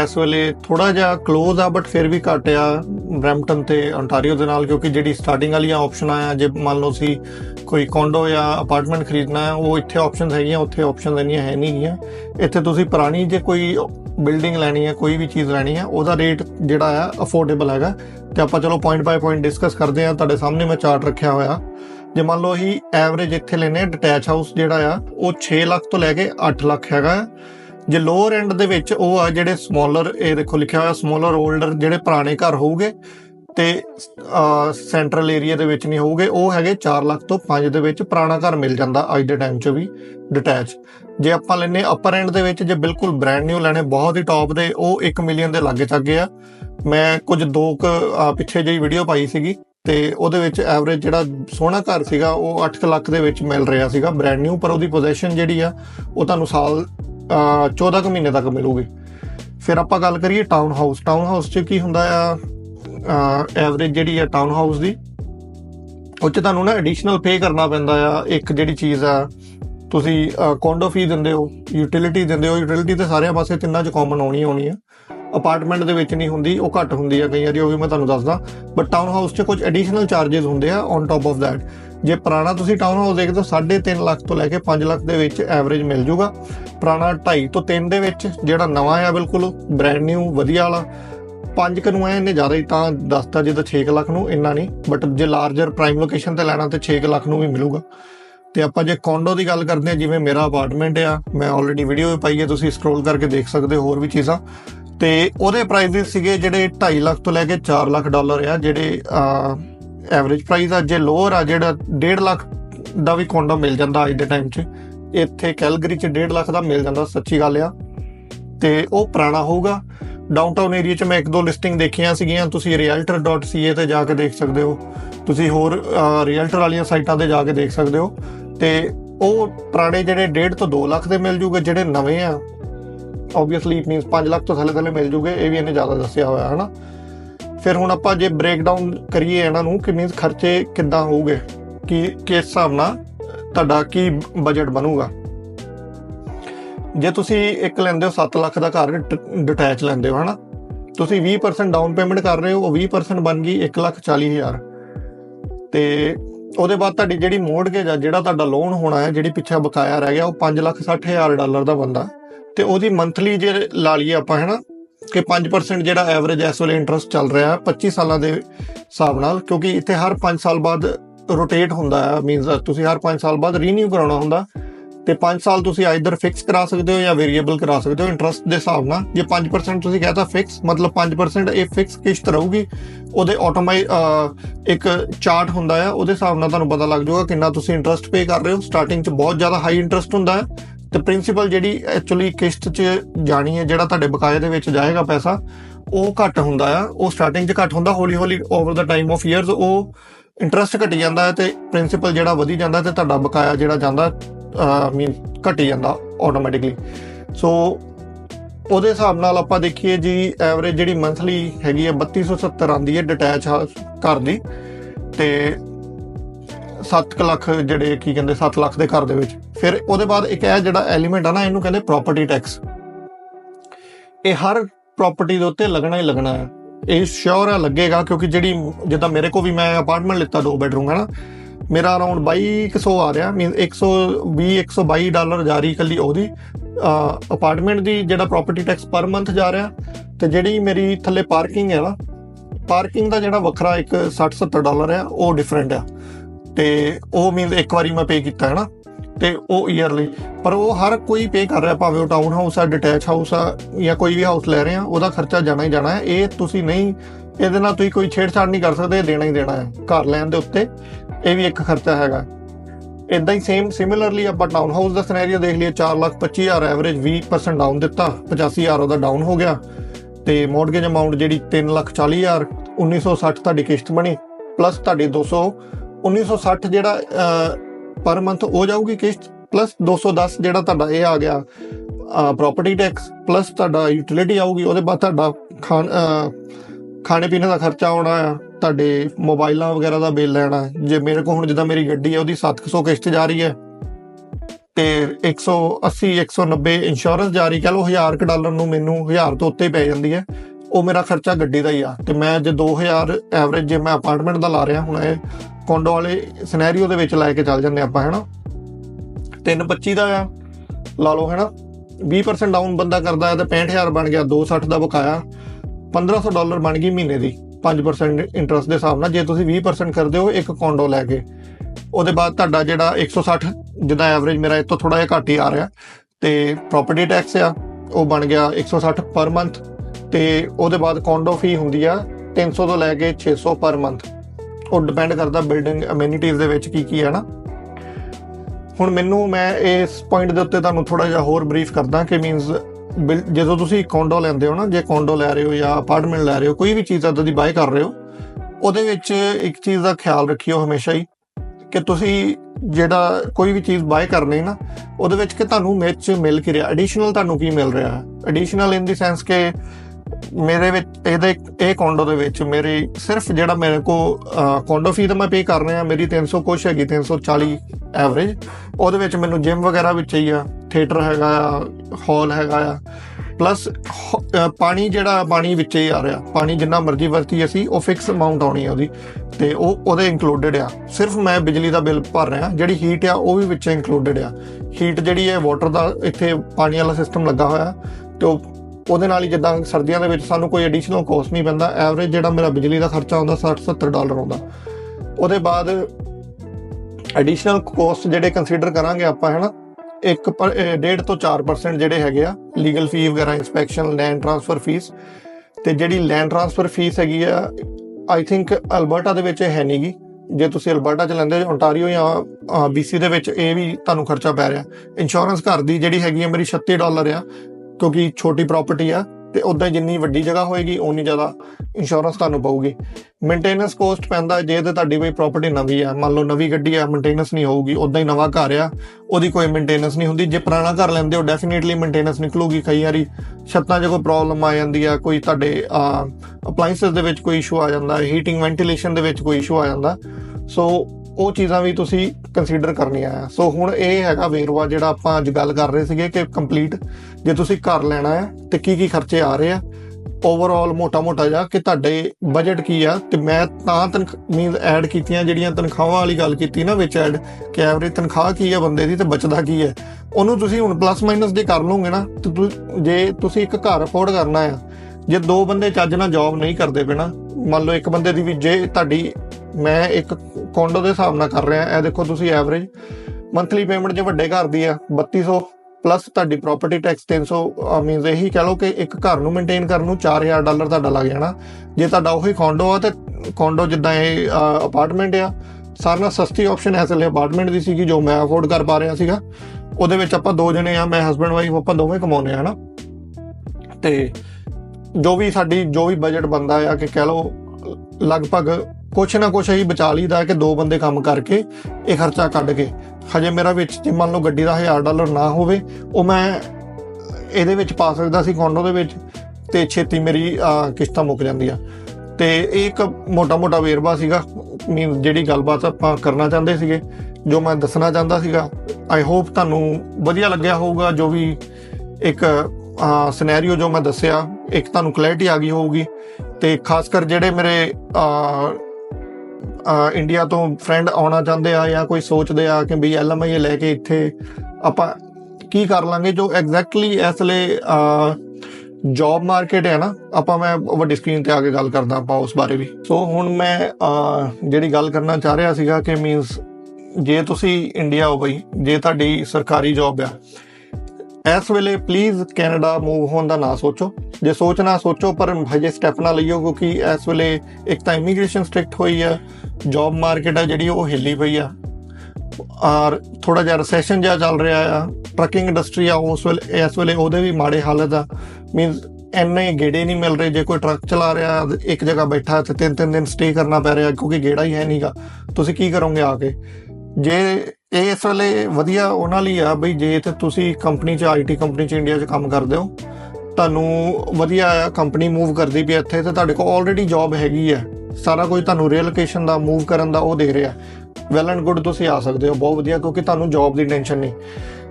ਇਸ ਵੇਲੇ ਥੋੜਾ ਜਿਹਾ ক্লোਜ਼ ਆ ਬਟ ਫਿਰ ਵੀ ਘੱਟ ਆ ਬ੍ਰੈਂਪਟਨ ਤੇ ਓਨਟਾਰੀਓ ਦੇ ਨਾਲ, ਕਿਉਂਕਿ ਜਿਹੜੀ ਸਟਾਰਟਿੰਗ ਵਾਲੀਆਂ ਆਪਸ਼ਨਾਂ ਆ, ਜੇ ਮੰਨ ਲਓ ਸੀ ਕੋਈ ਕੋਂਡੋ ਜਾਂ ਅਪਾਰਟਮੈਂਟ ਖਰੀਦਣਾ ਹੈ, ਉਹ ਇੱਥੇ ਆਪਸ਼ਨਸ ਹੈਗੀਆਂ, ਉੱਥੇ ਆਪਸ਼ਨਸ ਇੰਨੀਆਂ ਹੈ ਨਹੀਂ ਗੀਆਂ। ਇੱਥੇ ਤੁਸੀਂ ਪੁਰਾਣੀ ਜੇ ਕੋਈ ਬਿਲਡਿੰਗ ਲੈਣੀ ਹੈ, ਕੋਈ ਵੀ ਚੀਜ਼ ਲੈਣੀ ਹੈ, ਉਹਦਾ ਰੇਟ ਜਿਹੜਾ ਆ ਅਫੋਰਡੇਬਲ ਹੈਗਾ। ਤੇ ਆਪਾਂ ਚਲੋ ਪੁਆਇੰਟ ਬਾਈ ਪੁਆਇੰਟ ਡਿਸਕਸ ਕਰਦੇ ਆ ਤੁਹਾਡੇ ਸਾਹਮਣੇ ਮੈਂ ਚਾਰਟ ਰੱਖਿਆ ਹੋਇਆ। ਜੇ ਮੰਨ ਲਓ ਅਸੀਂ ਐਵਰੇਜ ਇੱਥੇ ਲੈਨੇ ਡਿਟੈਚ ਹਾਊਸ ਜਿਹੜਾ ਆ, ਉਹ 6 ਲੱਖ ਤੋਂ ਲੈ ਕੇ 8 ਲੱਖ ਹੈਗਾ। ਹੈ। ਜੇ ਲੋਅਰ ਐਂਡ ਦੇ ਵਿੱਚ ਉਹ ਆ ਜਿਹੜੇ ਸਮਾਲਰ ਇਹ ਦੇਖੋ ਲਿਖਿਆ ਹੋਇਆ ਸਮਾਲਰ 올ਡਰ ਜਿਹੜੇ ਪੁਰਾਣੇ ਘਰ ਹੋਊਗੇ ਤੇ ਸੈਂਟਰਲ ਏਰੀਆ ਦੇ ਵਿੱਚ ਨਹੀਂ ਹੋਊਗੇ ਉਹ ਹੈਗੇ 4 ਲੱਖ ਤੋਂ 5 ਦੇ ਵਿੱਚ ਪੁਰਾਣਾ ਘਰ ਮਿਲ ਜਾਂਦਾ ਅੱਜ ਦੇ ਟਾਈਮ 'ਚ ਵੀ ਡਿਟੈਚ ਜੇ ਆਪਾਂ ਲੈਨੇ ਅਪਰ ਐਂਡ ਦੇ ਵਿੱਚ ਜੇ ਬਿਲਕੁਲ ਬ੍ਰੈਂਡ ਨਿਊ ਲੈਣੇ ਬਹੁਤ ਹੀ ਟੌਪ ਦੇ ਉਹ 1 ਮਿਲੀਅਨ ਦੇ ਲਾਗੇ ਚੱਗੇ ਆ। ਮੈਂ ਕੁਝ ਦੋ ਕੁ, ਪਿੱਛੇ ਜਿਹੀ ਵੀਡੀਓ ਪਾਈ ਸੀਗੀ ਤੇ ਉਹਦੇ ਵਿੱਚ ਐਵਰੇਜ ਜਿਹੜਾ ਸੋਹਣਾ ਘਰ ਸੀਗਾ ਉਹ 8 ਲੱਖ ਦੇ ਵਿੱਚ ਮਿਲ ਰਿਹਾ ਸੀਗਾ ਬ੍ਰੈਂਡ ਨਿਊ ਪਰ ਉਹਦੀ ਪੋਜੀਸ਼ਨ ਜਿਹੜੀ ਆ ਉਹ ਤੁਹਾਨੂੰ ਸਾਲ 14 ਕੁ ਮਹੀਨੇ ਤੱਕ ਮਿਲੂਗੇ। ਫਿਰ ਆਪਾਂ ਗੱਲ ਕਰੀਏ ਟਾਊਨ ਹਾਊਸ ਟਾਊਨ ਹਾਊਸ 'ਚ ਕੀ ਹੁੰਦਾ ਆ? ਐਵਰੇਜ ਜਿਹੜੀ ਆ ਟਾਊਨ ਹਾਊਸ ਦੀ, ਉਹ 'ਚ ਤੁਹਾਨੂੰ ਨਾ ਐਡੀਸ਼ਨਲ ਪੇ ਕਰਨਾ ਪੈਂਦਾ ਆ। ਇੱਕ ਜਿਹੜੀ ਚੀਜ਼ ਆ, ਤੁਸੀਂ ਕੋਂਡੋ ਫੀ ਦਿੰਦੇ ਹੋ ਯੂਟਿਲਿਟੀ ਦਿੰਦੇ ਹੋ। ਯੂਟਿਲਿਟੀ ਤੇ ਸਾਰਿਆਂ ਪਾਸੇ ਤਿੰਨਾਂ 'ਚ ਕਾਮਨ ਆਉਣੀ ਆਉਣੀ ਆ। ਅਪਾਰਟਮੈਂਟ ਦੇ ਵਿੱਚ ਨਹੀਂ ਹੁੰਦੀ, ਉਹ ਘੱਟ ਹੁੰਦੀ ਆ ਕਈ ਵਾਰੀ ਉਹ ਵੀ ਮੈਂ ਤੁਹਾਨੂੰ ਦੱਸਦਾ। ਬਟ ਟਾਊਨ ਹਾਊਸ 'ਚ ਕੁਝ ਐਡੀਸ਼ਨਲ ਚਾਰजेस ਹੁੰਦੇ ਆ ਔਨ ਟਾਪ ਆਫ ਥੈਟ ਜੇ ਪੁਰਾਣਾ ਤੁਸੀਂ ਟਾਊਨ ਹਾਊਸ ਦੇਖਦੇ ਹੋ 3.5 ਲੱਖ ਤੋਂ ਲੈ ਕੇ 5 ਲੱਖ ਦੇ ਵਿੱਚ ਐਵਰੇਜ ਮਿਲ ਜੂਗਾ। ਪੁਰਾਣਾ 2.5 ਤੋਂ 3 ਦੇ ਵਿੱਚ, ਜਿਹੜਾ ਨਵਾਂ ਆ ਬਿਲਕੁਲ ਬ੍ਰੈਂਡ ਨਿਊ ਵਧੀਆ ਵਾਲਾ। 5 ਕ ਨੂੰ ਐ ਇਹਨੇ ਜ਼ਿਆਦਾ ਹੀ, ਤਾਂ ਦੱਸਤਾ ਜਿੱਦਾਂ 6 ਲੱਖ ਨੂੰ, ਇੰਨਾ ਨਹੀਂ। ਬਟ ਜੇ ਲਾਰਜਰ ਪ੍ਰਾਈਮ ਲੋਕੇਸ਼ਨ ਤੇ ਲੈਣਾ ਤੇ 6 ਲੱਖ ਨੂੰ ਵੀ ਮਿਲੂਗਾ। ਤੇ ਆਪਾਂ ਜੇ ਕੋਂਡੋ ਦੀ ਗੱਲ ਕਰਦੇ ਹਾਂ, ਜਿਵੇਂ ਮੇਰਾ ਅਪਾਰਟਮੈਂਟ ਆ, ਮੈਂ ਆਲਰੇਡੀ ਵੀਡੀਓ ਵੀ ਪਾਈ ਹੈ, ਤੁਸੀਂ ਸਕਰੋਲ ਕਰਕੇ ਦੇਖ ਸਕਦੇ ਹੋ ਹੋਰ ਵੀ ਚੀਜ਼ਾਂ। ਤੇ ਉਹਦੇ ਪ੍ਰਾਈਸਿਸ ਸੀਗੇ ਜਿਹੜੇ 2.5 ਲੱਖ ਤੋਂ ਲੈ ਕੇ 4 ਲੱਖ ਡਾਲਰ ਆ, ਜਿਹੜੇ ਐਵਰੇਜ ਪ੍ਰਾਈਸ ਆ, ਜੇ ਲੋਅਰ ਆ, ਜਿਹੜਾ 1.5 ਲੱਖ ਦਾ ਵੀ ਕੋਂਡੋ ਮਿਲ ਜਾਂਦਾ ਅੱਜ ਦੇ ਟਾਈਮ 'ਚ, ਇੱਥੇ ਕੈਲਗਰੀ 'ਚ 1.5 ਲੱਖ ਦਾ ਮਿਲ ਜਾਂਦਾ, ਸੱਚੀ ਗੱਲ ਆ। ਤੇ ਉਹ ਪੁਰਾਣਾ ਹੋਊਗਾ। ਡਾਊਨਟਾਊਨ ਏਰੀਆ 'ਚ ਮੈਂ ਇੱਕ ਦੋ ਲਿਸਟਿੰਗ ਦੇਖੀਆਂ ਸੀਗੀਆਂ, ਤੁਸੀਂ realtor.ca ਤੇ ਜਾ ਕੇ ਦੇਖ ਸਕਦੇ ਹੋ। ਤੁਸੀਂ ਹੋਰ ਰੀਅਲਟਰ ਵਾਲੀਆਂ ਸਾਈਟਾਂ ਤੇ ਜਾ ਕੇ ਦੇਖ ਸਕਦੇ ਹੋ। ਤੇ ਉਹ ਪੁਰਾਣੇ ਜਿਹੜੇ 1.5 ਤੋਂ 2 ਲੱਖ ਦੇ ਮਿਲ ਜੂਗੇ, ਜਿਹੜੇ ਨਵੇਂ ਆ ਆਬਵੀਅਸਲੀ ਇਟ ਮੀਨਸ 5 ਲੱਖ ਤੋਂ ਥੱਲੇ ਥੱਲੇ ਮਿਲ ਜੂਗੇ, ਇਹ ਵੀ ਇਹਨੇ ਜ਼ਿਆਦਾ ਦੱਸਿਆ ਹੋਇਆ ਹੈ ਨਾ ਫਿਰ ਹੁਣ ਆਪਾਂ ਜੇ ਬ੍ਰੇਕਡਾਊਨ ਕਰੀਏ ਇਹਨਾਂ ਨੂੰ ਕਿ ਮੀਨਸ ਖਰਚੇ ਕਿੱਦਾਂ ਹੋਊਗੇ? ਕਿ ਕਿਸ ਹਿਸਾਬ ਨਾਲ ਤੁਹਾਡਾ ਕੀ ਬਜਟ ਬਣੂਗਾ? ਜੇ ਤੁਸੀਂ ਇੱਕ ਲੈਂਦੇ ਹੋ 7 ਲੱਖ ਦਾ ਘਰ ਡਿਟੈਚ ਲੈਂਦੇ ਹੋ, ਹਨਾ? ਤੁਸੀਂ 20% ਡਾਊਨ ਪੇਮੈਂਟ ਕਰ ਰਹੇ ਹੋ, ਉਹ 20% ਬਣ ਗਈ 1 ਲੱਖ 40 ਹਜ਼ਾਰ। ਤੇ ਉਹਦੇ ਬਾਅਦ ਤੁਹਾਡੀ ਜਿਹੜੀ ਮੋਰਟਗੇਜ ਆ, ਜਿਹੜਾ ਤੁਹਾਡਾ ਲੋਨ ਹੋਣਾ ਹੈ, ਜਿਹੜੀ ਪਿੱਛੇ ਬਕਾਇਆ ਰਹਿ ਗਿਆ, ਉਹ 5 ਲੱਖ 60 ਹਜ਼ਾਰ ਡਾਲਰ ਦਾ ਬੰਦਾ ਤੇ ਉਹਦੀ ਮੰਥਲੀ ਜੇ ਲਾ ਲਈਏ ਆਪਾਂ, ਹੈਨਾ? ਕਿ 5% ਜਿਹੜਾ ਐਵਰੇਜ ਇਸ ਵੇਲੇ ਇੰਟਰਸਟ ਚੱਲ ਰਿਹਾ ਹੈ 25 ਸਾਲਾਂ ਦੇ ਹਿਸਾਬ ਨਾਲ, ਕਿਉਂਕਿ ਇੱਥੇ ਹਰ 5 ਸਾਲ ਬਾਅਦ ਰੋਟੇਟ ਹੁੰਦਾ ਹੈ ਮੀਨਸ ਤੁਸੀਂ ਹਰ 5 ਸਾਲ ਬਾਅਦ ਰੀਨਿਊ ਕਰਾਉਣਾ ਹੁੰਦਾ, ਤੇ 5 ਸਾਲ ਤੁਸੀਂ ਆਈਦਰ ਫਿਕਸ ਕਰਾ ਸਕਦੇ ਹੋ ਜਾਂ ਵੇਰੀਏਬਲ ਕਰਾ ਸਕਦੇ ਹੋ ਇੰਟਰਸਟ ਦੇ ਹਿਸਾਬ ਨਾਲ। ਜੇ 5% ਤੁਸੀਂ ਕਹਤਾ ਫਿਕਸ ਮਤਲਬ 5% ਇਹ ਫਿਕਸ ਕਿਸ਼ਤ ਰਹੂਗੀ, ਉਹਦੇ ਆਟੋਮਾਈ ਇੱਕ ਚਾਰਟ ਹੁੰਦਾ ਆ ਉਹਦੇ ਹਿਸਾਬ ਨਾਲ ਤੁਹਾਨੂੰ ਪਤਾ ਲੱਗ ਜਾਊਗਾ ਕਿੰਨਾ ਤੁਸੀਂ ਇੰਟਰਸਟ ਪੇ ਕਰ ਰਹੇ ਹੋ। ਸਟਾਰਟਿੰਗ 'ਚ ਬਹੁਤ ਜ਼ਿਆਦਾ ਹਾਈ ਇੰਟਰਸਟ ਹੁੰਦਾ ਹੈ ਤੇ ਪ੍ਰਿੰਸੀਪਲ ਜਿਹੜੀ ਐਕਚੁਅਲੀ ਕਿਸ਼ਤ 'ਚ ਜਾਣੀ ਹੈ, ਜਿਹੜਾ ਤੁਹਾਡੇ ਬਕਾਏ ਦੇ ਵਿੱਚ ਜਾਏਗਾ ਪੈਸਾ, ਉਹ ਘੱਟ ਹੁੰਦਾ ਆ। ਉਹ ਸਟਾਰਟਿੰਗ 'ਚ ਘੱਟ ਹੁੰਦਾ, ਹੌਲੀ ਹੌਲੀ ਓਵਰ ਦਾ ਟਾਈਮ ਆਫ ਇਅਰਸ ਉਹ ਇੰਟਰਸਟ ਘਟੀ ਜਾਂਦਾ ਹੈ ਤੇ ਪ੍ਰਿੰਸੀਪਲ ਜਿਹੜਾ ਵਧੀ ਜਾਂਦਾ ਤੇ ਤੁਹਾਡਾ ਬਕਾਇਆ ਜਿਹੜਾ ਜਾਂਦਾ ਮੀਨ ਘਟੀ ਜਾਂਦਾ ਆਟੋਮੈਟਿਕਲੀ ਸੋ ਉਹਦੇ ਹਿਸਾਬ ਨਾਲ ਆਪਾਂ ਦੇਖੀਏ ਜੀ ਐਵਰੇਜ ਜਿਹੜੀ ਮੰਥਲੀ ਹੈਗੀ ਹੈ 3270 ਆਂਦੀ ਹੈ ਡਿਟੈਚ ਘਰ ਦੀ। ਤੇ 7 ਲੱਖ ਜਿਹੜੇ ਕੀ ਕਹਿੰਦੇ 7 ਲੱਖ ਦੇ ਘਰ ਦੇ ਵਿੱਚ। ਫਿਰ ਉਹਦੇ ਬਾਅਦ ਇੱਕ ਇਹ ਜਿਹੜਾ ਐਲੀਮੈਂਟ ਆ ਨਾ, ਇਹਨੂੰ ਕਹਿੰਦੇ ਪ੍ਰਾਪਰਟੀ ਟੈਕਸ ਇਹ ਹਰ ਪ੍ਰਾਪਰਟੀ ਦੇ ਉੱਤੇ ਲੱਗਣਾ ਹੀ ਲੱਗਣਾ ਹੈ। ਇਹ ਸ਼ੋਰ ਆ, ਲੱਗੇਗਾ, ਕਿਉਂਕਿ ਜਿਹੜੀ ਜਿੱਦਾਂ ਮੇਰੇ ਕੋ ਵੀ ਮੈਂ ਅਪਾਰਟਮੈਂਟ ਲਿੱਤਾ ਦੋ ਬੈਡਰੂਮ ਹੈ ਨਾ? ਮੇਰਾ ਅਰਾਊਂਡ 2200 ਆ ਰਿਹਾ ਮੀਨ 120 122 ਡਾਲਰ ਜਾ ਰਹੀ ਕੱਲੀ ਉਹਦੀ। ਅਪਾਰਟਮੈਂਟ ਦੀ ਜਿਹੜਾ ਪ੍ਰਾਪਰਟੀ ਟੈਕਸ ਪਰ ਮੰਥ ਜਾ ਰਿਹਾ, ਤੇ ਜਿਹੜੀ ਮੇਰੀ ਥੱਲੇ ਪਾਰਕਿੰਗ ਹੈ ਨਾ ਪਾਰਕਿੰਗ ਦਾ ਜਿਹੜਾ ਵੱਖਰਾ ਇੱਕ 60 70 ਡਾਲਰ ਹੈ, ਉਹ ਡਿਫਰੈਂਟ ਆ। ਤੇ ਉਹ ਮੀਨ ਇੱਕ ਵਾਰੀ ਮੈਂ ਪੇ ਕੀਤਾ, ਹੈ ਨਾ? ਤੇ ਉਹ ਈਅਰਲੀ ਪਰ ਉਹ ਹਰ ਕੋਈ ਪੇ ਕਰ ਰਿਹਾ, ਭਾਵੇਂ ਉਹ ਟਾਊਨ ਹਾਊਸ ਆ ਡਿਟੈਚ ਹਾਊਸ ਆ, ਜਾਂ ਕੋਈ ਵੀ ਹਾਊਸ ਲੈ ਰਹੇ ਆ, ਉਹਦਾ ਖਰਚਾ ਜਾਣਾ ਹੀ ਜਾਣਾ ਹੈ। ਇਹ ਤੁਸੀਂ ਨਹੀਂ, ਇਹਦੇ ਨਾਲ ਤੁਸੀਂ ਕੋਈ ਛੇੜਛਾੜ ਨਹੀਂ ਕਰ ਸਕਦੇ ਦੇਣਾ ਹੀ ਦੇਣਾ ਹੈ, ਘਰ ਲੈਣ ਦੇ ਉੱਤੇ। ਇਹ ਵੀ ਇੱਕ ਖਰਚਾ ਹੈਗਾ। ਇਦਾਂ ਹੀ ਸੇਮ ਸਿਮਿਲਰਲੀ ਆਪਾਂ ਟਾਊਨ ਹਾਊਸ ਦਾ ਸਿਨੈਰੀਓ ਦੇਖ ਲਈਏ 4 ਲੱਖ 25 ਹਜ਼ਾਰ ਐਵਰੇਜ 20% ਡਾਊਨ ਦਿੱਤਾ 85 ਹਜ਼ਾਰ ਉਹਦਾ ਡਾਊਨ ਹੋ ਗਿਆ। ਤੇ ਮੌਰਗੇਜ ਅਮਾਉਂਟ ਜਿਹੜੀ 3 ਲੱਖ 40 ਹਜ਼ਾਰ 1960 ਤੁਹਾਡੀ ਕਿਸ਼ਤ ਬਣੀ ਪਲੱਸ ਤੁਹਾਡੀ 200 1960 ਜਿਹੜਾ ਪਰ ਮੰਥ ਉਹ ਜਾਊਗੀ ਕਿਸ਼ਤ ਪਲੱਸ 210 ਜਿਹੜਾ ਤੁਹਾਡਾ ਇਹ ਆ ਗਿਆ ਪ੍ਰਾਪਰਟੀ ਟੈਕਸ ਪਲੱਸ ਤੁਹਾਡਾ ਯੂਟਿਲਿਟੀ ਆਊਗੀ, ਉਹਦੇ ਬਾਅਦ ਤੁਹਾਡਾ ਖਾਣ ਖਾਣੇ ਪੀਣੇ ਦਾ ਖਰਚਾ ਆਉਣਾ ਆ, ਤੁਹਾਡੇ ਮੋਬਾਈਲਾਂ ਵਗੈਰਾ ਦਾ ਬਿੱਲ ਲੈਣਾ, ਜੇ ਮੇਰੇ ਕੋਲ ਹੁਣ ਜਿੱਦਾਂ ਮੇਰੀ ਗੱਡੀ ਹੈ ਉਹਦੀ 700 ਕਿਸ਼ਤ ਜਾ ਰਹੀ ਹੈ, ਤੇ 180 190 ਇੰਸ਼ੋਰੈਂਸ ਜਾਰੀ ਕਹ ਲਓ 1000 ਕ ਡਾਲਰ ਨੂੰ ਮੈਨੂੰ 1000 ਤੋਂ ਉੱਤੇ ਪੈ ਜਾਂਦੀ ਹੈ, ਉਹ ਮੇਰਾ ਖਰਚਾ ਗੱਡੀ ਦਾ ਹੀ ਆ, ਤੇ ਮੈਂ ਜੇ 2000 ਐਵਰੇਜ ਜੇ ਮੈਂ ਅਪਾਰਟਮੈਂਟ ਦਾ ਲਾ ਰਿਹਾ ਹੁਣ ਇਹ ਕੋਂਡੋ ਵਾਲੇ ਸਿਨੈਰੀਓ ਦੇ ਵਿੱਚ ਲੈ ਕੇ ਚੱਲ ਜੰਨੇ ਆਪਾਂ, ਹੈਨਾ? 325 ਦਾ ਆ, ਲਾ ਲਓ, ਹੈਨਾ? 20% ਡਾਊਨ ਬੰਦਾ ਕਰਦਾ ਹੈ ਤੇ 65000 ਬਣ ਗਿਆ 260 ਦਾ ਬਕਾਇਆ 1500 ਡਾਲਰ ਬਣ ਗਈ ਮਹੀਨੇ ਦੀ 5% ਇੰਟਰਸਟ ਦੇ ਹਿਸਾਬ ਨਾਲ। ਜੇ ਤੁਸੀਂ 20% ਕਰਦੇ ਹੋ ਇੱਕ ਕੌਂਡੋ ਲੈ ਕੇ, ਉਹਦੇ ਬਾਅਦ ਤੁਹਾਡਾ ਜਿਹੜਾ 160 ਜਿੱਦਾਂ ਐਵਰੇਜ ਮੇਰਾ ਇਹ ਤੋਂ ਥੋੜਾ ਜਿਹਾ ਘੱਟ ਹੀ ਆ ਰਿਹਾ, ਤੇ ਪ੍ਰਾਪਰਟੀ ਟੈਕਸ ਆ, ਉਹ ਬਣ ਗਿਆ 160 ਪਰ ਮੰਥ ਤੇ ਉਹਦੇ ਬਾਅਦ ਕੌਂਡੋ ਫੀ ਹੁੰਦੀ ਆ 300 ਤੋਂ ਲੈ ਕੇ 600 ਪਰ ਮੰਥ ਉਹ ਡਿਪੈਂਡ ਕਰਦਾ ਬਿਲਡਿੰਗ ਅਮੈਨਿਟੀਜ਼ ਦੇ ਵਿੱਚ ਕੀ ਕੀ ਹੈ ਨਾ। ਹੁਣ ਮੈਨੂੰ ਮੈਂ ਇਸ ਪੁਆਇੰਟ ਦੇ ਉੱਤੇ ਤੁਹਾਨੂੰ ਥੋੜਾ ਜਿਹਾ ਹੋਰ ਬਰੀਫ ਕਰਦਾ ਕਿ ਮੀਨਸ ਜਦੋਂ ਤੁਸੀਂ ਕੌਂਡੋ ਲੈਂਦੇ ਹੋ ਨਾ, ਜੇ ਕੌਂਡੋ ਲੈ ਰਹੇ ਹੋ ਜਾਂ ਅਪਾਰਟਮੈਂਟ ਲੈ ਰਹੇ ਹੋ, ਕੋਈ ਵੀ ਚੀਜ਼ ਅਦਰ ਦੀ ਬਾਏ ਕਰ ਰਹੇ ਹੋ, ਉਹਦੇ ਵਿੱਚ ਇੱਕ ਚੀਜ਼ ਦਾ ਖਿਆਲ ਰੱਖਿਓ ਹਮੇਸ਼ਾ ਹੀ ਕਿ ਤੁਸੀਂ ਜਿਹੜਾ ਕੋਈ ਵੀ ਚੀਜ਼ ਬਾਏ ਕਰਨੀ ਨਾ, ਉਹਦੇ ਵਿੱਚ ਕਿ ਤੁਹਾਨੂੰ ਵਿੱਚ ਮਿਲ ਕੀ ਰਿਹਾ। ਐਡੀਸ਼ਨਲ ਤੁਹਾਨੂੰ ਕੀ ਮਿਲ ਰਿਹਾ? ਹੈ ਐਡੀਸ਼ਨਲ ਇਨ ਦੀ ਸੈਂਸ ਕਿ ਮੇਰੇ ਵਿੱਚ, ਇਹਦੇ, ਇਹ ਕੋਂਡੋ ਦੇ ਵਿੱਚ ਮੇਰੇ ਸਿਰਫ ਜਿਹੜਾ ਮੇਰੇ ਕੋ ਕੋਂਡੋ ਫੀ ਤਾਂ ਮੈਂ ਪੇ ਕਰ ਰਿਹਾ, ਮੇਰੀ 300 ਕੁਛ ਹੈਗੀ 340 ਐਵਰੇਜ ਉਹਦੇ ਵਿੱਚ ਮੈਨੂੰ ਜਿਮ ਵਗੈਰਾ ਵਿੱਚ ਹੀ ਆ ਥੀਏਟਰ ਹੈਗਾ ਆ ਹਾਲ ਹੈਗਾ ਆ। ਪਲੱਸ ਪਾਣੀ ਜਿਹੜਾ, ਪਾਣੀ ਵਿੱਚ ਹੀ ਆ ਰਿਹਾ। ਪਾਣੀ ਜਿੰਨਾ ਮਰਜ਼ੀ ਵਰਤੀ ਅਸੀਂ, ਉਹ ਫਿਕਸ ਅਮਾਉਂਟ ਆਉਣੀ ਹੈ ਉਹਦੀ। ਤੇ ਉਹ, ਉਹਦੇ ਇਨਕਲੂਡਡ ਆ। ਸਿਰਫ ਮੈਂ ਬਿਜਲੀ ਦਾ ਬਿੱਲ ਭਰ ਰਿਹਾ, ਜਿਹੜੀ ਹੀਟ ਆ, ਉਹ ਵੀ ਵਿੱਚ ਇਨਕਲੂਡਡ ਆ। ਹੀਟ ਜਿਹੜੀ ਹੈ ਵਾਟਰ ਦਾ ਇੱਥੇ ਪਾਣੀ ਵਾਲਾ ਸਿਸਟਮ ਲੱਗਾ ਹੋਇਆ। ਤੇ ਉਹ ਉਹਦੇ ਨਾਲ ਹੀ ਜਿੱਦਾਂ ਸਰਦੀਆਂ ਦੇ ਵਿੱਚ ਸਾਨੂੰ ਕੋਈ ਐਡੀਸ਼ਨਲ ਕੋਸਟ ਨਹੀਂ ਪੈਂਦਾ। ਐਵਰੇਜ ਜਿਹੜਾ ਮੇਰਾ ਬਿਜਲੀ ਦਾ ਖਰਚਾ ਆਉਂਦਾ 60 70 ਡਾਲਰ ਆਉਂਦਾ। ਉਹਦੇ ਬਾਅਦ ਐਡੀਸ਼ਨਲ ਕੋਸਟ ਜਿਹੜੇ ਕੰਸੀਡਰ ਕਰਾਂਗੇ ਆਪਾਂ, ਹੈਨਾ? 1 1.5 ਤੋਂ 4% ਜਿਹੜੇ ਹੈਗੇ ਆ ਲੀਗਲ ਫੀ ਵਗੈਰਾ ਇਨਸਪੈਕਸ਼ਨ ਲੈਂਡ ਟ੍ਰਾਂਸਫਰ ਫੀਸ ਤੇ ਜਿਹੜੀ ਲੈਂਡ ਟ੍ਰਾਂਸਫਰ ਫੀਸ ਹੈਗੀ ਆ ਆਈ ਥਿੰਕ ਅਲਬਰਟਾ ਦੇ ਵਿੱਚ ਇਹ ਹੈ ਨਹੀਂਗੀ ਜੇ ਤੁਸੀਂ ਅਲਬਰਟਾ ਚ ਲੈਂਦੇ ਹੋ, ontario ਜਾਂ BC ਦੇ ਵਿੱਚ ਇਹ ਵੀ ਤੁਹਾਨੂੰ ਖਰਚਾ ਪੈ ਰਿਹਾ। ਇੰਸ਼ੋਰੈਂਸ ਘਰ ਦੀ ਜਿਹੜੀ ਹੈਗੀ ਆ, ਮੇਰੀ 36 ਡਾਲਰ ਆ। ਕਿਉਂਕਿ ਛੋਟੀ ਪ੍ਰਾਪਰਟੀ ਆ ਤੇ ਉਦਾਂ ਜਿੰਨੀ ਵੱਡੀ ਜਗ੍ਹਾ ਹੋਏਗੀ, ਓਨੀ ਜ਼ਿਆਦਾ ਇੰਸ਼ੋਰੈਂਸ ਤੁਹਾਨੂੰ ਪਊਗੀ। ਮੇਨਟੇਨੈਂਸ ਕੋਸਟ ਪੈਂਦਾ ਜੇ ਤੇ ਤੁਹਾਡੀ ਕੋਈ ਪ੍ਰਾਪਰਟੀ ਨਵੀਂ ਆ। ਮੰਨ ਲਓ ਨਵੀਂ ਗੱਡੀ ਆ ਮੇਨਟੇਨੈਂਸ ਨਹੀਂ ਹੋਊਗੀ ਉਦਾਂ ਹੀ ਨਵਾਂ ਘਰ ਆ, ਉਹਦੀ ਕੋਈ ਮੇਨਟੇਨੈਂਸ ਨਹੀਂ ਹੁੰਦੀ। ਜੇ ਪੁਰਾਣਾ ਘਰ ਲੈਂਦੇ ਹੋ ਡੈਫੀਨਿਟਲੀ ਮੇਨਟੇਨੈਂਸ ਨਿਕਲੂਗੀ ਕਈ ਵਾਰੀ। ਛੱਤਾਂ 'ਚ ਕੋਈ ਪ੍ਰੋਬਲਮ ਆ ਜਾਂਦੀ ਆ, ਕੋਈ ਤੁਹਾਡੇ ਅਪਲਾਈਐਂਸਸ ਦੇ ਵਿੱਚ ਕੋਈ ਇਸ਼ੂ ਆ ਜਾਂਦਾ ਹੀਟਿੰਗ ਵੈਂਟੀਲੇਸ਼ਨ ਦੇ ਵਿੱਚ ਕੋਈ ਇਸ਼ੂ ਆ ਜਾਂਦਾ। ਸੋ ਉਹ ਚੀਜ਼ਾਂ ਵੀ ਤੁਸੀਂ ਕੰਸੀਡਰ ਕਰਨੀਆਂ ਆ। ਸੋ ਹੁਣ ਇਹ ਹੈਗਾ ਵੇਰਵਾ ਜਿਹੜਾ ਆਪਾਂ ਅੱਜ ਗੱਲ ਕਰ ਰਹੇ ਸੀਗੇ ਕਿ ਕੰਪਲੀਟ ਜੇ ਤੁਸੀਂ ਘਰ ਲੈਣਾ ਹੈ ਤੇ ਕੀ ਕੀ ਖਰਚੇ ਆ ਰਹੇ ਆ। ਓਵਰਆਲ ਮੋਟਾ-ਮੋਟਾ ਜਾ ਕਿ ਤੁਹਾਡੇ ਬਜਟ ਕੀ ਆ ਤੇ ਮੈਂ ਤਾਂ ਤਨਖ ਮੀਨ ਐਡ ਕੀਤੀਆਂ ਜਿਹੜੀਆਂ ਤਨਖਾਹਾਂ ਵਾਲੀ ਗੱਲ ਕੀਤੀ ਨਾ ਵਿੱਚ ਐਡ ਕਿ ਐਵਰੇਜ ਤਨਖਾਹ ਕੀ ਆ ਬੰਦੇ ਦੀ ਤੇ ਬਚਦਾ ਕੀ ਹੈ ਉਹਨੂੰ ਤੁਸੀਂ ਹੁਣ ਪਲੱਸ ਮਾਈਨਸ ਜੇ ਕਰ ਲਓਗੇ ਨਾ ਤੇ ਤੁ- ਜੇ ਤੁਸੀਂ ਇੱਕ ਘਰ ਅਫੋਰਡ ਕਰਨਾ ਆ, ਜੇ ਦੋ ਬੰਦੇ ਚੱਜ ਨਾਲ ਜੌਬ ਨਹੀਂ ਕਰਦੇ ਪਏ ਮੰਨ ਲਓ ਇੱਕ ਬੰਦੇ ਦੀ ਵੀ ਜੇ ਤੁਹਾਡੀ, ਮੈਂ ਇੱਕ ਕੌਂਡੋ ਦੇ ਹਿਸਾਬ ਨਾਲ ਕਰ ਰਿਹਾ, ਇਹ ਦੇਖੋ ਤੁਸੀਂ ਐਵਰੇਜ ਮੰਥਲੀ ਪੇਮੈਂਟ ਜੇ ਵੱਡੇ ਘਰ ਦੀ ਆ 3200 ਪਲੱਸ ਤੁਹਾਡੀ ਪ੍ਰਾਪਰਟੀ ਟੈਕਸ 300 ਮੀਨਸ ਇਹੀ ਕਹ ਲਓ ਕਿ ਇੱਕ ਘਰ ਨੂੰ ਮੇਨਟੇਨ ਕਰਨ ਨੂੰ 4000 ਡਾਲਰ ਤੁਹਾਡਾ ਲੱਗ ਜਾਣਾ। ਜੇ ਤੁਹਾਡਾ ਉਹੀ ਕੋਂਡੋ ਆ ਤੇ ਕੋਂਡੋ ਜਿੱਦਾਂ ਇਹ ਅਪਾਰਟਮੈਂਟ ਆ, ਸਾਰਿਆਂ ਨਾਲੋਂ ਸਸਤੀ ਆਪਸ਼ਨ ਇਸ ਲਈ ਅਪਾਰਟਮੈਂਟ ਦੀ ਸੀਗੀ ਜੋ ਮੈਂ ਅਫੋਰਡ ਕਰ ਪਾ ਰਿਹਾ ਸੀਗਾ। ਉਹਦੇ ਵਿੱਚ ਆਪਾਂ ਦੋ ਜਣੇ ਆ, ਮੈਂ ਹਸਬੰਡ ਵਾਈਫ ਆਪਾਂ ਦੋਵੇਂ ਕਮਾਉਂਦੇ ਆ ਨਾ ਤੇ ਜੋ ਵੀ ਸਾਡੀ, ਜੋ ਵੀ ਬਜਟ ਬੰਦਾ ਆ ਕਿ ਕਹਿ ਲਓ, ਲਗਭਗ ਕੁਛ ਨਾ ਕੁਛ ਹੀ ਬਚਾ ਲਈਦਾ ਕਿ ਦੋ ਬੰਦੇ ਕੰਮ ਕਰਕੇ ਇਹ ਖਰਚਾ ਕੱਢ ਕੇ। ਹਜੇ ਮੇਰਾ ਵਿੱਚ, ਜੇ ਮੰਨ ਲਓ ਗੱਡੀ ਦਾ 1000 ਡਾਲਰ ਨਾ ਹੋਵੇ, ਉਹ ਮੈਂ ਇਹਦੇ ਵਿੱਚ ਪਾ ਸਕਦਾ ਸੀ ਕੌਂਡੋ ਦੇ ਵਿੱਚ ਤੇ ਛੇਤੀ ਮੇਰੀ ਕਿਸ਼ਤਾਂ ਮੁੱਕ ਜਾਂਦੀਆਂ। ਤੇ ਇਹ ਇੱਕ ਮੋਟਾ-ਮੋਟਾ ਵੇਰਵਾ ਸੀਗਾ। ਮੀਨ ਜਿਹੜੀ ਗੱਲਬਾਤ ਆਪਾਂ ਕਰਨਾ ਚਾਹੁੰਦੇ ਸੀਗੇ, ਜੋ ਮੈਂ ਦੱਸਣਾ ਚਾਹੁੰਦਾ ਸੀਗਾ ਆਈ ਹੋਪ ਤੁਹਾਨੂੰ ਵਧੀਆ ਲੱਗਿਆ ਹੋਊਗਾ, ਜੋ ਵੀ ਇੱਕ ਸਿਨੈਰੀਓ ਜੋ ਮੈਂ ਦੱਸਿਆ, ਇੱਕ ਤੁਹਾਨੂੰ ਕਲੈਰਿਟੀ ਆ ਗਈ ਹੋਊਗੀ ਤੇ ਖਾਸ ਕਰ ਜਿਹੜੇ ਮੇਰੇ ਇੰਡੀਆ ਤੋਂ ਫਰੈਂਡ ਆਉਣਾ ਚਾਹੁੰਦੇ ਆ ਜਾਂ ਕੋਈ ਸੋਚਦੇ ਆ ਕਿ ਵੀ ਐਲਐਮਆਈ ਲੈ ਕੇ ਇੱਥੇ ਆਪਾਂ ਕੀ ਕਰ ਲਾਂਗੇ, ਜੋ ਐਗਜ਼ੈਕਟਲੀ ਇਸ ਲਈ ਜੌਬ ਮਾਰਕੀਟ ਹੈ ਨਾ, ਆਪਾਂ ਮੈਂ ਵੱਡੀ ਸਕਰੀਨ ਤੇ ਆ ਕੇ ਗੱਲ ਕਰਦਾ ਆਪਾਂ ਉਸ ਬਾਰੇ ਵੀ। ਸੋ ਹੁਣ ਮੈਂ ਜਿਹੜੀ ਗੱਲ ਕਰਨਾ ਚਾਹ ਰਿਹਾ ਸੀਗਾ ਕਿ ਮੀਨਸ ਜੇ ਤੁਸੀਂ ਇੰਡੀਆ ਹੋ ਬਈ, ਜੇ ਤੁਹਾਡੀ ਸਰਕਾਰੀ ਜੌਬ ਆ ਇਸ ਵੇਲੇ ਪਲੀਜ਼ ਕੈਨੇਡਾ ਮੂਵ ਹੋਣ ਦਾ ਨਾ ਸੋਚੋ। ਜੇ ਸੋਚਣਾ ਸੋਚੋ, ਪਰ ਹਜੇ ਸਟੈਪ ਨਾ ਲਈਓ, ਕਿਉਂਕਿ ਇਸ ਵੇਲੇ ਇੱਕ ਤਾਂ ਇਮੀਗ੍ਰੇਸ਼ਨ ਸਟ੍ਰਿਕਟ ਹੋਈ ਆ ਜੌਬ ਮਾਰਕੀਟ ਆ ਜਿਹੜੀ ਉਹ ਹਿੱਲੀ ਪਈ ਆ। ਔਰ ਥੋੜਾ ਜਿਹਾ ਰੈਸੈਸ਼ਨ ਜਿਹਾ ਚੱਲ ਰਿਹਾ ਆ ਟਰੱਕਿੰਗ ਇੰਡਸਟਰੀ ਆ, ਉਸ ਵੇਲੇ, ਇਸ ਵੇਲੇ ਉਹਦੇ ਵੀ ਮਾੜੇ ਹਾਲਤ ਆ। ਮੀਨਸ ਐਨੇ ਗੇੜੇ ਨਹੀਂ ਮਿਲ ਰਹੇ, ਜੇ ਕੋਈ ਟਰੱਕ ਚਲਾ ਰਿਹਾ, ਇੱਕ ਜਗ੍ਹਾ ਬੈਠਾ ਤੇ ਤਿੰਨ ਤਿੰਨ ਦਿਨ ਸਟੇ ਕਰਨਾ ਪੈ ਰਿਹਾ, ਕਿਉਂਕਿ ਗੇੜਾ ਹੀ ਹੈ ਨਹੀਂਗਾ ਤੁਸੀਂ ਕੀ ਕਰੋਗੇ ਆ ਕੇ? ਜੇ ਇਹ ਇਸ ਵੇਲੇ ਵਧੀਆ ਉਹਨਾਂ ਲਈ ਆ ਬਈ ਜੇ ਤੇ ਤੁਸੀਂ ਕੰਪਨੀ 'ਚ ਆਈਟੀ ਕੰਪਨੀ 'ਚ ਇੰਡੀਆ 'ਚ ਕੰਮ ਕਰਦੇ ਹੋ, ਤੁਹਾਨੂੰ ਵਧੀਆ ਕੰਪਨੀ ਮੂਵ ਕਰਦੀ ਪਈ ਇੱਥੇ ਤੇ ਤੁਹਾਡੇ ਕੋਲ ਆਲਰੇਡੀ ਜੌਬ ਹੈਗੀ ਹੈ ਸਾਰਾ ਕੁਝ ਤੁਹਾਨੂੰ ਰੀਲੋਕੇਸ਼ਨ ਦਾ ਮੂਵ ਕਰਨ ਦਾ ਉਹ ਦੇ ਰਿਹਾ। ਵੈਲ ਐਂਡ ਗੁੱਡ ਤੁਸੀਂ ਆ ਸਕਦੇ ਹੋ, ਬਹੁਤ ਵਧੀਆ ਕਿਉਂਕਿ ਤੁਹਾਨੂੰ ਜੌਬ ਦੀ ਟੈਨਸ਼ਨ ਨਹੀਂ।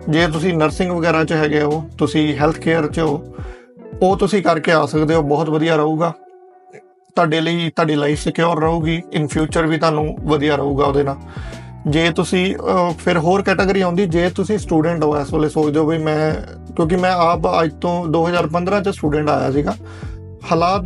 ਜੇ ਤੁਸੀਂ ਨਰਸਿੰਗ ਵਗੈਰਾ 'ਚ ਹੈਗੇ ਹੋ, ਤੁਸੀਂ ਹੈਲਥ ਕੇਅਰ 'ਚ ਹੋ, ਉਹ ਤੁਸੀਂ ਕਰਕੇ ਆ ਸਕਦੇ ਹੋ, ਬਹੁਤ ਵਧੀਆ ਰਹੂਗਾ। ਤੁਹਾਡੇ ਲਈ, ਤੁਹਾਡੀ ਲਾਈਫ ਸਿਕਿਉਰ ਰਹੂਗੀ ਇਨ ਫਿਊਚਰ ਵੀ ਤੁਹਾਨੂੰ ਵਧੀਆ ਰਹੂਗਾ ਉਹਦੇ ਨਾਲ। ਜੇ ਤੁਸੀਂ ਫਿਰ ਹੋਰ ਕੈਟਾਗਰੀ ਆਉਂਦੀ, ਜੇ ਤੁਸੀਂ ਸਟੂਡੈਂਟ ਹੋ, ਇਸ ਵੇਲੇ ਸੋਚਦੇ ਹੋ ਵੀ ਮੈਂ, ਕਿਉਂਕਿ ਮੈਂ ਆਪ ਅੱਜ ਤੋਂ 2015 ਚ ਸਟੂਡੈਂਟ ਆਇਆ ਸੀਗਾ। ਹਾਲਾਤ,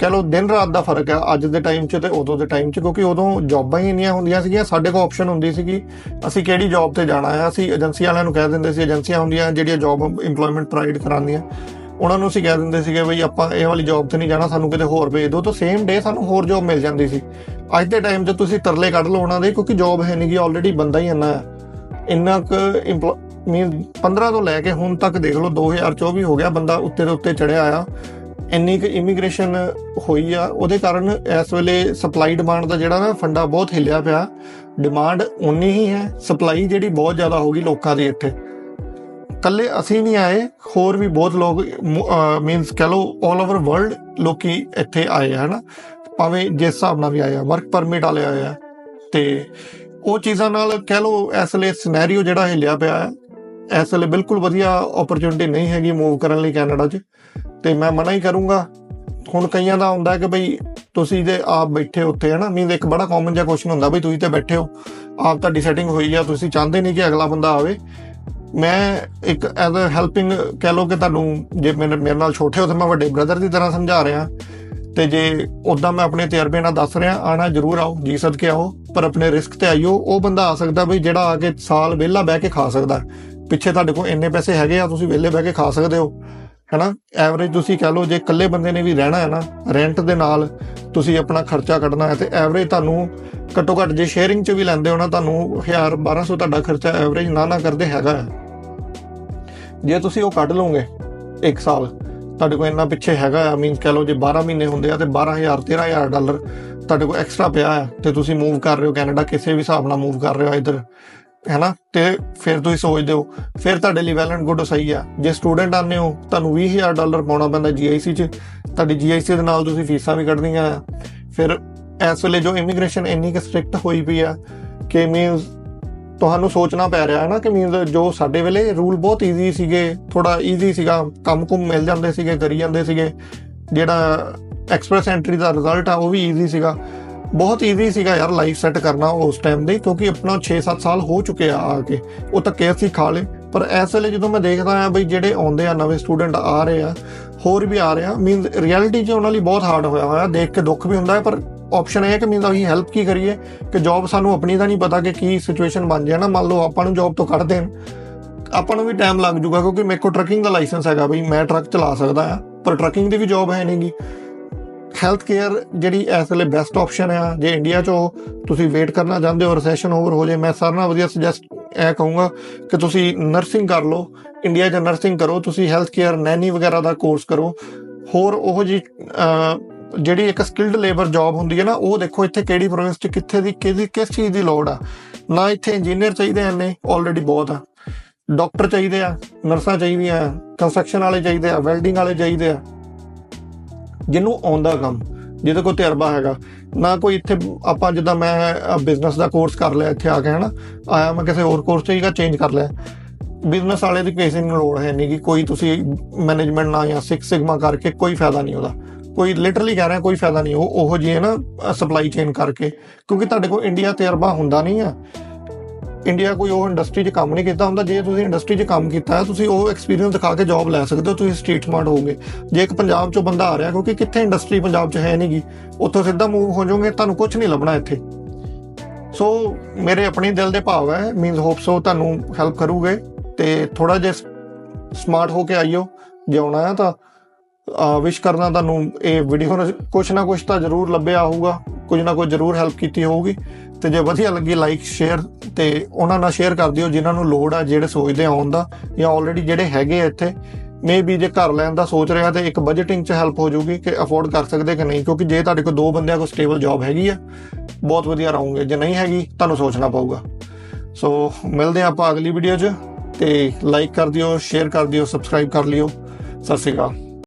ਕਹ ਲਓ, ਦਿਨ ਰਾਤ ਦਾ ਫ਼ਰਕ ਹੈ, ਅੱਜ ਦੇ ਟਾਈਮ 'ਚ ਤੇ ਉਦੋਂ ਦੇ ਟਾਈਮ 'ਚ, ਕਿਉਂਕਿ ਉਦੋਂ ਜੌਬਾਂ ਹੀ ਇੰਨੀਆਂ ਹੁੰਦੀਆਂ ਸੀਗੀਆਂ, ਸਾਡੇ ਕੋਲ ਆਪਸ਼ਨ ਹੁੰਦੀ ਸੀਗੀ, ਅਸੀਂ ਕਿਹੜੀ ਜੌਬ ਤੇ ਜਾਣਾ ਹੈ, ਅਸੀਂ ਏਜੰਸੀ ਵਾਲਿਆਂ ਨੂੰ ਕਹਿ ਦਿੰਦੇ ਸੀ ਏਜੰਸੀਆਂ ਹੁੰਦੀਆਂ, ਜਿਹੜੀਆਂ ਜੌਬ ਏਮਪਲੋਇਮੈਂਟ ਪ੍ਰੋਵਾਈਡ ਕਰਾਉਂਦੀਆਂ। ਉਹਨਾਂ ਨੂੰ ਅਸੀਂ ਕਹਿ ਦਿੰਦੇ ਸੀਗੇ, ਬਈ ਆਪਾਂ ਇਹ ਵਾਲੀ ਜੌਬ ਤੇ ਨਹੀਂ ਜਾਣਾ, ਸਾਨੂੰ ਕਿਤੇ ਹੋਰ ਭੇਜ ਦਿਓ, ਤਾਂ ਸੇਮ ਡੇ ਸਾਨੂੰ ਹੋਰ ਜੌਬ ਮਿਲ ਜਾਂਦੀ ਸੀ। ਅੱਜ ਦੇ ਟਾਈਮ 'ਚ ਤੁਸੀਂ ਤਰਲੇ ਕੱਢ ਲਓ ਉਹਨਾਂ ਦੇ, ਕਿਉਂਕਿ ਜੌਬ ਹੈ ਨਹੀਂਗੀ ਆਲਰੇਡੀ ਬੰਦਾ ਹੀ ਇੰਨਾ ਹੈ। ਇੰਨਾ ਕੁ ਮੀਨ 15 ਤੋਂ ਲੈ ਕੇ ਹੁਣ ਤੱਕ ਦੇਖ ਲਓ 2024 ਹੋ ਗਿਆ, ਬੰਦਾ ਉੱਤੇ ਦੇ ਉੱਤੇ ਚੜਿਆ ਆ। ਇੰਨੀ ਕੁ ਇਮੀਗ੍ਰੇਸ਼ਨ ਹੋਈ ਆ, ਉਹਦੇ ਕਾਰਨ ਇਸ ਵੇਲੇ ਸਪਲਾਈ ਡਿਮਾਂਡ ਦਾ ਜਿਹੜਾ ਨਾ ਫੰਡਾ ਬਹੁਤ ਹਿੱਲਿਆ ਪਿਆ। ਡਿਮਾਂਡ ਉਨੀ ਹੀ ਹੈ ਸਪਲਾਈ ਜਿਹੜੀ ਬਹੁਤ ਜ਼ਿਆਦਾ ਹੋ ਗਈ ਲੋਕਾਂ ਦੀ ਇੱਥੇ। ਕੱਲੇ ਅਸੀਂ ਨਹੀਂ ਆਏ, ਹੋਰ ਵੀ ਬਹੁਤ ਲੋਕ ਮੀਨਸ ਕਹ ਲਓ 올 ਓਵਰ ਵਰਲਡ ਲੋਕੀ ਇੱਥੇ ਆਏ ਆ, ਹਨਾ। ਭਾਵੇਂ ਜਿਸ ਹਿਸਾਬ ਨਾਲ ਵੀ ਆਇਆ ਵਰਕ ਪਰਮਿਟ ਵਾਲੇ ਆਏ ਆ ਤੇ ਉਹ ਚੀਜ਼ਾਂ ਨਾਲ ਕਹਿ ਲਓ, ਇਸ ਲਈ ਸਿਨੈਰੀਓ ਜਿਹੜਾ ਹਿੱਲਿਆ ਪਿਆ ਹੈ, ਇਸ ਲਈ ਬਿਲਕੁਲ ਵਧੀਆ ਓਪਰਚੁਨਿਟੀ ਨਹੀਂ ਹੈਗੀ ਮੂਵ ਕਰਨ ਲਈ ਕੈਨੇਡਾ 'ਚ। ਤੇ ਮੈਂ ਮਨਾ ਹੀ ਕਰੂੰਗਾ। ਹੁਣ ਕਈਆਂ ਦਾ ਹੁੰਦਾ ਕਿ ਬਈ ਤੁਸੀਂ ਜੇ ਆਪ ਬੈਠੇ ਉੱਥੇ ਹੈ ਨਾ ਮੀਨ ਇੱਕ ਬੜਾ ਕਾਮਨ ਜਿਹਾ ਕੁਐਸਚਨ ਹੁੰਦਾ, ਬਈ ਤੁਸੀਂ ਤੇ ਬੈਠੇ ਹੋ, ਆਪ ਤੁਹਾਡੀ ਸੈਟਿੰਗ ਹੋਈ ਆ, ਤੁਸੀਂ ਚਾਹੁੰਦੇ ਨਹੀਂ ਕਿ ਅਗਲਾ ਬੰਦਾ ਆਵੇ। ਮੈਂ ਇੱਕ ਐਜ਼ ਅ ਹੈਲਪਿੰਗ ਕਹਿ ਲਓ ਕਿ ਤੁਹਾਨੂੰ, ਜੇ ਮੇਰੇ ਮੇਰੇ ਨਾਲ ਛੋਟੇ ਹੋ ਤਾਂ ਮੈਂ ਵੱਡੇ ਬ੍ਰਦਰ ਦੀ ਤਰ੍ਹਾਂ ਸਮਝਾ ਰਿਹਾ। ਤੇ ਜੇ ਉਦਾਂ ਮੈਂ ਆਪਣੇ ਤਜਰਬੇ ਨਾਲ ਦੱਸ ਰਿਹਾ, ਆਣਾ ਜ਼ਰੂਰ ਆਓ, ਜੀ ਸਦਕੇ ਆਓ, ਪਰ ਆਪਣੇ ਰਿਸਕ ਤੇ ਆਇਓ ਉਹ ਬੰਦਾ ਆ ਸਕਦਾ ਵੀ ਜਿਹੜਾ ਆ ਕੇ ਸਾਲ ਵਿਹਲਾ ਬਹਿ ਕੇ ਖਾ ਸਕਦਾ। ਪਿੱਛੇ ਤੁਹਾਡੇ ਕੋਲ ਇੰਨੇ ਪੈਸੇ ਹੈਗੇ ਆ, ਤੁਸੀਂ ਵਿਹਲੇ ਬਹਿ ਕੇ ਖਾ ਸਕਦੇ ਹੋ। ਹੈਨਾ? ਐਵਰੇਜ ਤੁਸੀਂ ਕਹ ਲਓ, ਜੇ ਇਕੱਲੇ ਬੰਦੇ ਨੇ ਵੀ ਰਹਿਣਾ ਹੈ ਨਾ ਰੈਂਟ ਦੇ ਨਾਲ ਤੁਸੀਂ ਆਪਣਾ ਖਰਚਾ ਕੱਢਣਾ ਹੈ ਤੇ ਐਵਰੇਜ ਤੁਹਾਨੂੰ ਘੱਟੋ ਘੱਟ ਜੇ ਸ਼ੇਅਰਿੰਗ 'ਚ ਵੀ ਲੈਂਦੇ ਹੋ ਨਾ, ਤੁਹਾਨੂੰ 1000 1200 ਤੁਹਾਡਾ ਖਰਚਾ ਐਵਰੇਜ ਨਾ ਨਾ ਕਰਦੇ ਹੈਗਾ। ਹੈ। ਜੇ ਤੁਸੀਂ ਉਹ ਕੱਢ ਲਓਗੇ 1 ਸਾਲ ਤੁਹਾਡੇ ਕੋਲ ਇੰਨਾ ਪਿੱਛੇ ਹੈਗਾ ਆ। ਮੀਨਸ ਕਹ ਲਓ ਜੇ 12 ਮਹੀਨੇ ਹੁੰਦੇ ਆ ਤੇ 12000 13000 ਡਾਲਰ ਤੁਹਾਡੇ ਕੋਲ ਐਕਸਟਰਾ ਪਿਆ ਆ ਤੇ ਤੁਸੀਂ ਮੂਵ ਕਰ ਰਹੇ ਹੋ ਕੈਨੇਡਾ, ਕਿਸੇ ਵੀ ਹਿਸਾਬ ਨਾਲ ਮੂਵ ਕਰ ਰਹੇ ਹੋ ਇਧਰ, ਹੈਨਾ? ਤੇ ਫਿਰ ਤੁਸੀਂ ਸੋਚਦੇ ਹੋ, ਫਿਰ ਤੁਹਾਡੇ ਲਈ ਵੈਲ ਐਂਡ ਗੁੱਡ ਸਹੀ ਆ। ਜੇ ਸਟੂਡੈਂਟ ਆਨੇ ਹੋ, ਤੁਹਾਨੂੰ 20000 ਡਾਲਰ ਪਾਉਣਾ ਪੈਂਦਾ GIC ਚ, ਤੁਹਾਡੀ GIC ਦੇ ਨਾਲ ਤੁਸੀਂ ਫੀਸਾਂ ਵੀ ਕੱਢਣੀਆਂ ਆ। ਫਿਰ ਇਸ ਵੇਲੇ ਜੋ ਇਮੀਗ੍ਰੇਸ਼ਨ ਇੰਨੀ ਕਿ ਸਟ੍ਰਿਕਟ ਹੋਈ ਪਈ ਆ ਕਿ ਮੀਨਸ ਤੁਹਾਨੂੰ ਸੋਚਣਾ ਪੈ ਰਿਹਾ ਹੈ ਨਾ ਕਿ ਮੀਨਸ ਜੋ ਸਾਡੇ ਵੇਲੇ ਰੂਲ ਬਹੁਤ ਈਜ਼ੀ ਸੀਗੇ ਥੋੜਾ ਈਜ਼ੀ ਸੀਗਾ, ਕੰਮ ਕੁਮ ਮਿਲ ਜਾਂਦੇ ਸੀਗੇ, ਕਰੀ ਜਾਂਦੇ ਸੀਗੇ, ਜਿਹੜਾ ਐਕਸਪ੍ਰੈਸ ਐਂਟਰੀ ਦਾ ਰਿਜ਼ਲਟ ਆ, ਉਹ ਵੀ ਈਜ਼ੀ ਸੀਗਾ। ਬਹੁਤ ਈਜ਼ੀ ਸੀਗਾ ਯਾਰ ਲਾਈਫ ਸੈੱਟ ਕਰਨਾ ਉਸ ਟਾਈਮ ਦੇ, ਕਿਉਂਕਿ ਆਪਣਾ 6-7 ਸਾਲ ਹੋ ਚੁੱਕੇ ਆ ਆ ਕੇ। ਉਹ ਤਾਂ ਕੇ ਅਸੀਂ ਖਾ ਲੇ ਪਰ ਇਸ ਵੇਲੇ ਜਦੋਂ ਮੈਂ ਦੇਖਦਾ ਆ ਬਈ ਜਿਹੜੇ ਆਉਂਦੇ ਆ, ਨਵੇਂ ਸਟੂਡੈਂਟ ਆ ਰਹੇ ਆ, ਹੋਰ ਵੀ ਆ ਰਹੇ ਆ ਮੀਨਸ ਰਿਐਲਿਟੀ 'ਚ ਉਹਨਾਂ ਲਈ ਬਹੁਤ ਹਾਰਡ ਹੋਇਆ ਹੋਇਆ, ਦੇਖ ਕੇ ਦੁੱਖ ਵੀ ਹੁੰਦਾ ਹੈ, ਪਰ ਆਪਸ਼ਨ ਇਹ ਹੈ ਕਿ ਮੀਨਸ ਅਸੀਂ ਹੈਲਪ ਕੀ ਕਰੀਏ? ਕਿ ਜੌਬ ਸਾਨੂੰ ਆਪਣੀ ਦਾ ਨਹੀਂ ਪਤਾ ਕਿ ਕੀ ਸਿਚੁਏਸ਼ਨ ਬਣ ਜਾਏ ਨਾ। ਮੰਨ ਲਓ ਆਪਾਂ ਨੂੰ ਜੌਬ ਤੋਂ ਕੱਢ ਦੇਣ। ਆਪਾਂ ਨੂੰ ਵੀ ਟਾਈਮ ਲੱਗ ਜੂਗਾ ਕਿਉਂਕਿ ਮੇਰੇ ਕੋਲ ਟਰੱਕਿੰਗ ਦਾ ਲਾਇਸੈਂਸ ਹੈਗਾ ਬਈ, ਮੈਂ ਟਰੱਕ ਚਲਾ ਸਕਦਾ ਆ ਪਰ ਟਰੱਕਿੰਗ ਦੀ ਵੀ ਜੌਬ ਹੈ ਨਹੀਂਗੀ ਹੈਲਥ ਕੇਅਰ ਜਿਹੜੀ ਇਸ ਵੇਲੇ ਬੈਸਟ ਆਪਸ਼ਨ ਆ, ਜੇ ਇੰਡੀਆ 'ਚੋਂ ਤੁਸੀਂ ਵੇਟ ਕਰਨਾ ਚਾਹੁੰਦੇ ਹੋ ਰੈਸੈਸ਼ਨ ਓਵਰ ਹੋ ਜਾਏ, ਮੈਂ ਸਾਰਿਆਂ ਨਾਲ ਵਧੀਆ ਸੁਜੈਸਟ ਇਹ ਕਹੂੰਗਾ ਕਿ ਤੁਸੀਂ ਨਰਸਿੰਗ ਕਰ ਲਓ। ਇੰਡੀਆ 'ਚ ਨਰਸਿੰਗ ਕਰੋ। ਤੁਸੀਂ ਹੈਲਥ ਕੇਅਰ ਨੈਨੀ ਵਗੈਰਾ ਦਾ ਕੋਰਸ ਕਰੋ। ਹੋਰ ਉਹ ਜੀ ਜਿਹੜੀ ਇੱਕ ਸਕਿਲਡ ਲੇਬਰ ਜੌਬ ਹੁੰਦੀ ਹੈ ਨਾ, ਉਹ ਦੇਖੋ ਇੱਥੇ ਕਿਹੜੀ ਪ੍ਰੋਵਿੰਸ 'ਚ, ਕਿੱਥੇ ਦੀ, ਕਿਹਦੀ, ਕਿਸ ਚੀਜ਼ ਦੀ ਲੋੜ ਆ। ਨਾ ਇੱਥੇ ਇੰਜੀਨੀਅਰ ਚਾਹੀਦੇ ਨੇ ਆਲਰੇਡੀ ਬਹੁਤ ਆ। ਡਾਕਟਰ ਚਾਹੀਦੇ ਆ ਨਰਸਾਂ ਚਾਹੀਦੀਆਂ ਆ ਕੰਸਟਰਕਸ਼ਨ ਵਾਲੇ ਚਾਹੀਦੇ ਆ ਵੈਲਡਿੰਗ ਵਾਲੇ ਚਾਹੀਦੇ ਆ। ਜਿਹਨੂੰ ਆਉਂਦਾ ਕੰਮ, ਜਿਹਦੇ ਕੋਲ ਤਜਰਬਾ ਹੈਗਾ। ਨਾ ਕੋਈ ਇੱਥੇ ਆਪਾਂ ਜਿੱਦਾਂ ਮੈਂ ਬਿਜ਼ਨਸ ਦਾ ਕੋਰਸ ਕਰ ਲਿਆ ਇੱਥੇ ਆ ਕੇ, ਹਨਾ। ਆਇਆ ਮੈਂ ਕਿਸੇ ਹੋਰ ਕੋਰਸ ਚਾਹੀਦਾ ਚੇਂਜ ਕਰ ਲਿਆ। ਬਿਜ਼ਨਸ ਵਾਲੇ ਦੀ ਕਿਸੇ ਨੂੰ ਲੋੜ ਹੈ ਨਹੀਂ ਕਿ ਕੋਈ ਤੁਸੀਂ ਮੈਨੇਜਮੈਂਟ ਨਾ ਜਾਂ 6 ਸਿਗਮਾ ਕਰਕੇ ਕੋਈ ਫਾਇਦਾ ਨਹੀਂ ਉਹਦਾ। ਕੋਈ ਲਿਟਰਲੀ ਕਹਿ ਰਿਹਾ, ਕੋਈ ਫਾਇਦਾ ਨਹੀਂ। ਉਹ ਉਹੋ ਜਿਹੀ ਹੈ ਨਾ ਸਪਲਾਈ ਚੇਨ ਕਰਕੇ, ਕਿਉਂਕਿ ਤੁਹਾਡੇ ਕੋਲ ਇੰਡੀਆ ਤਜਰਬਾ ਹੁੰਦਾ ਨਹੀਂ ਆ। ਇੰਡੀਆ ਕੋਈ ਉਹ ਇੰਡਸਟਰੀ 'ਚ ਕੰਮ ਨਹੀਂ ਕੀਤਾ ਹੁੰਦਾ। ਜੇ ਤੁਸੀਂ ਇੰਡਸਟਰੀ 'ਚ ਕੰਮ ਕੀਤਾ ਹੈ ਤੁਸੀਂ ਉਹ ਐਕਸਪੀਰੀਅੰਸ ਦਿਖਾ ਕੇ ਜੌਬ ਲੈ ਸਕਦੇ ਹੋ, ਤੁਸੀਂ ਸਟੇਟ ਸਮਾਰਟ ਹੋਵੋਗੇ। ਜੇ ਇੱਕ ਪੰਜਾਬ 'ਚੋਂ ਬੰਦਾ ਆ ਰਿਹਾ, ਕਿਉਂਕਿ ਕਿੱਥੇ ਇੰਡਸਟਰੀ ਪੰਜਾਬ 'ਚ ਹੈ ਨਹੀਂਗੀ ਉੱਥੋਂ ਸਿੱਧਾ ਮੂਵ ਹੋ ਜਾਓਗੇ, ਤੁਹਾਨੂੰ ਕੁਝ ਨਹੀਂ ਲੱਭਣਾ ਇੱਥੇ। ਸੋ ਮੇਰੇ ਆਪਣੇ ਦਿਲ ਦੇ ਭਾਵ ਹੈ ਮੀਨਸ ਹੋਪ ਸੋ ਤੁਹਾਨੂੰ ਹੈਲਪ ਕਰੂਗੇ, ਤੇ ਥੋੜਾ ਜਿਹਾ ਸਮਾਰਟ ਹੋ ਕੇ ਆਇਓ ਜੇ ਆਉਣਾ ਹੈ ਤਾਂ ਵਿਸ਼ ਕਰਨਾ ਤੁਹਾਨੂੰ, ਇਹ ਵੀਡੀਓ ਨਾਲ ਕੁਝ ਨਾ ਕੁਝ ਤਾਂ ਜ਼ਰੂਰ ਲੱਭਿਆ ਹੋਊਗਾ। ਕੁਝ ਨਾ ਕੁਝ ਜ਼ਰੂਰ ਹੈਲਪ ਕੀਤੀ ਹੋਊਗੀ। ਤੇ ਜੇ ਵਧੀਆ ਲੱਗੀ ਲਾਈਕ ਸ਼ੇਅਰ ਤੇ ਉਹਨਾਂ ਨਾਲ ਸ਼ੇਅਰ ਕਰ ਦਿਓ ਜਿਨ੍ਹਾਂ ਨੂੰ ਲੋੜ ਆ, ਜਿਹੜੇ ਸੋਚਦੇ ਆਉਣ ਦਾ, ਜਾਂ ਆਲਰੇਡੀ ਜਿਹੜੇ ਹੈਗੇ ਆ ਇੱਥੇ। ਮੇਬੀ ਜੇ ਘਰ ਲੈਣ ਦਾ ਸੋਚ ਰਿਹਾ ਤੇ ਇੱਕ ਬਜਟਿੰਗ 'ਚ ਹੈਲਪ ਹੋ ਜਾਊਗੀ ਕਿ ਅਫੋਰਡ ਕਰ ਸਕਦੇ ਕਿ ਨਹੀਂ, ਕਿਉਂਕਿ ਜੇ ਤੁਹਾਡੇ ਕੋਲ ਦੋ ਬੰਦਿਆਂ ਕੋਲ ਸਟੇਬਲ ਜੌਬ ਹੈਗੀ ਆ, ਬਹੁਤ ਵਧੀਆ ਰਹੋਗੇ। ਜੇ ਨਹੀਂ ਹੈਗੀ, ਤੁਹਾਨੂੰ ਸੋਚਣਾ ਪਊਗਾ। ਸੋ ਮਿਲਦੇ ਆਪਾਂ ਅਗਲੀ ਵੀਡੀਓ 'ਚ ਤੇ ਲਾਈਕ ਕਰ ਦਿਓ ਸ਼ੇਅਰ ਕਰ ਦਿਓ ਸਬਸਕ੍ਰਾਈਬ ਕਰ ਲਿਓ। ਸਤਿ ਸ਼੍ਰੀ ਅਕਾਲ।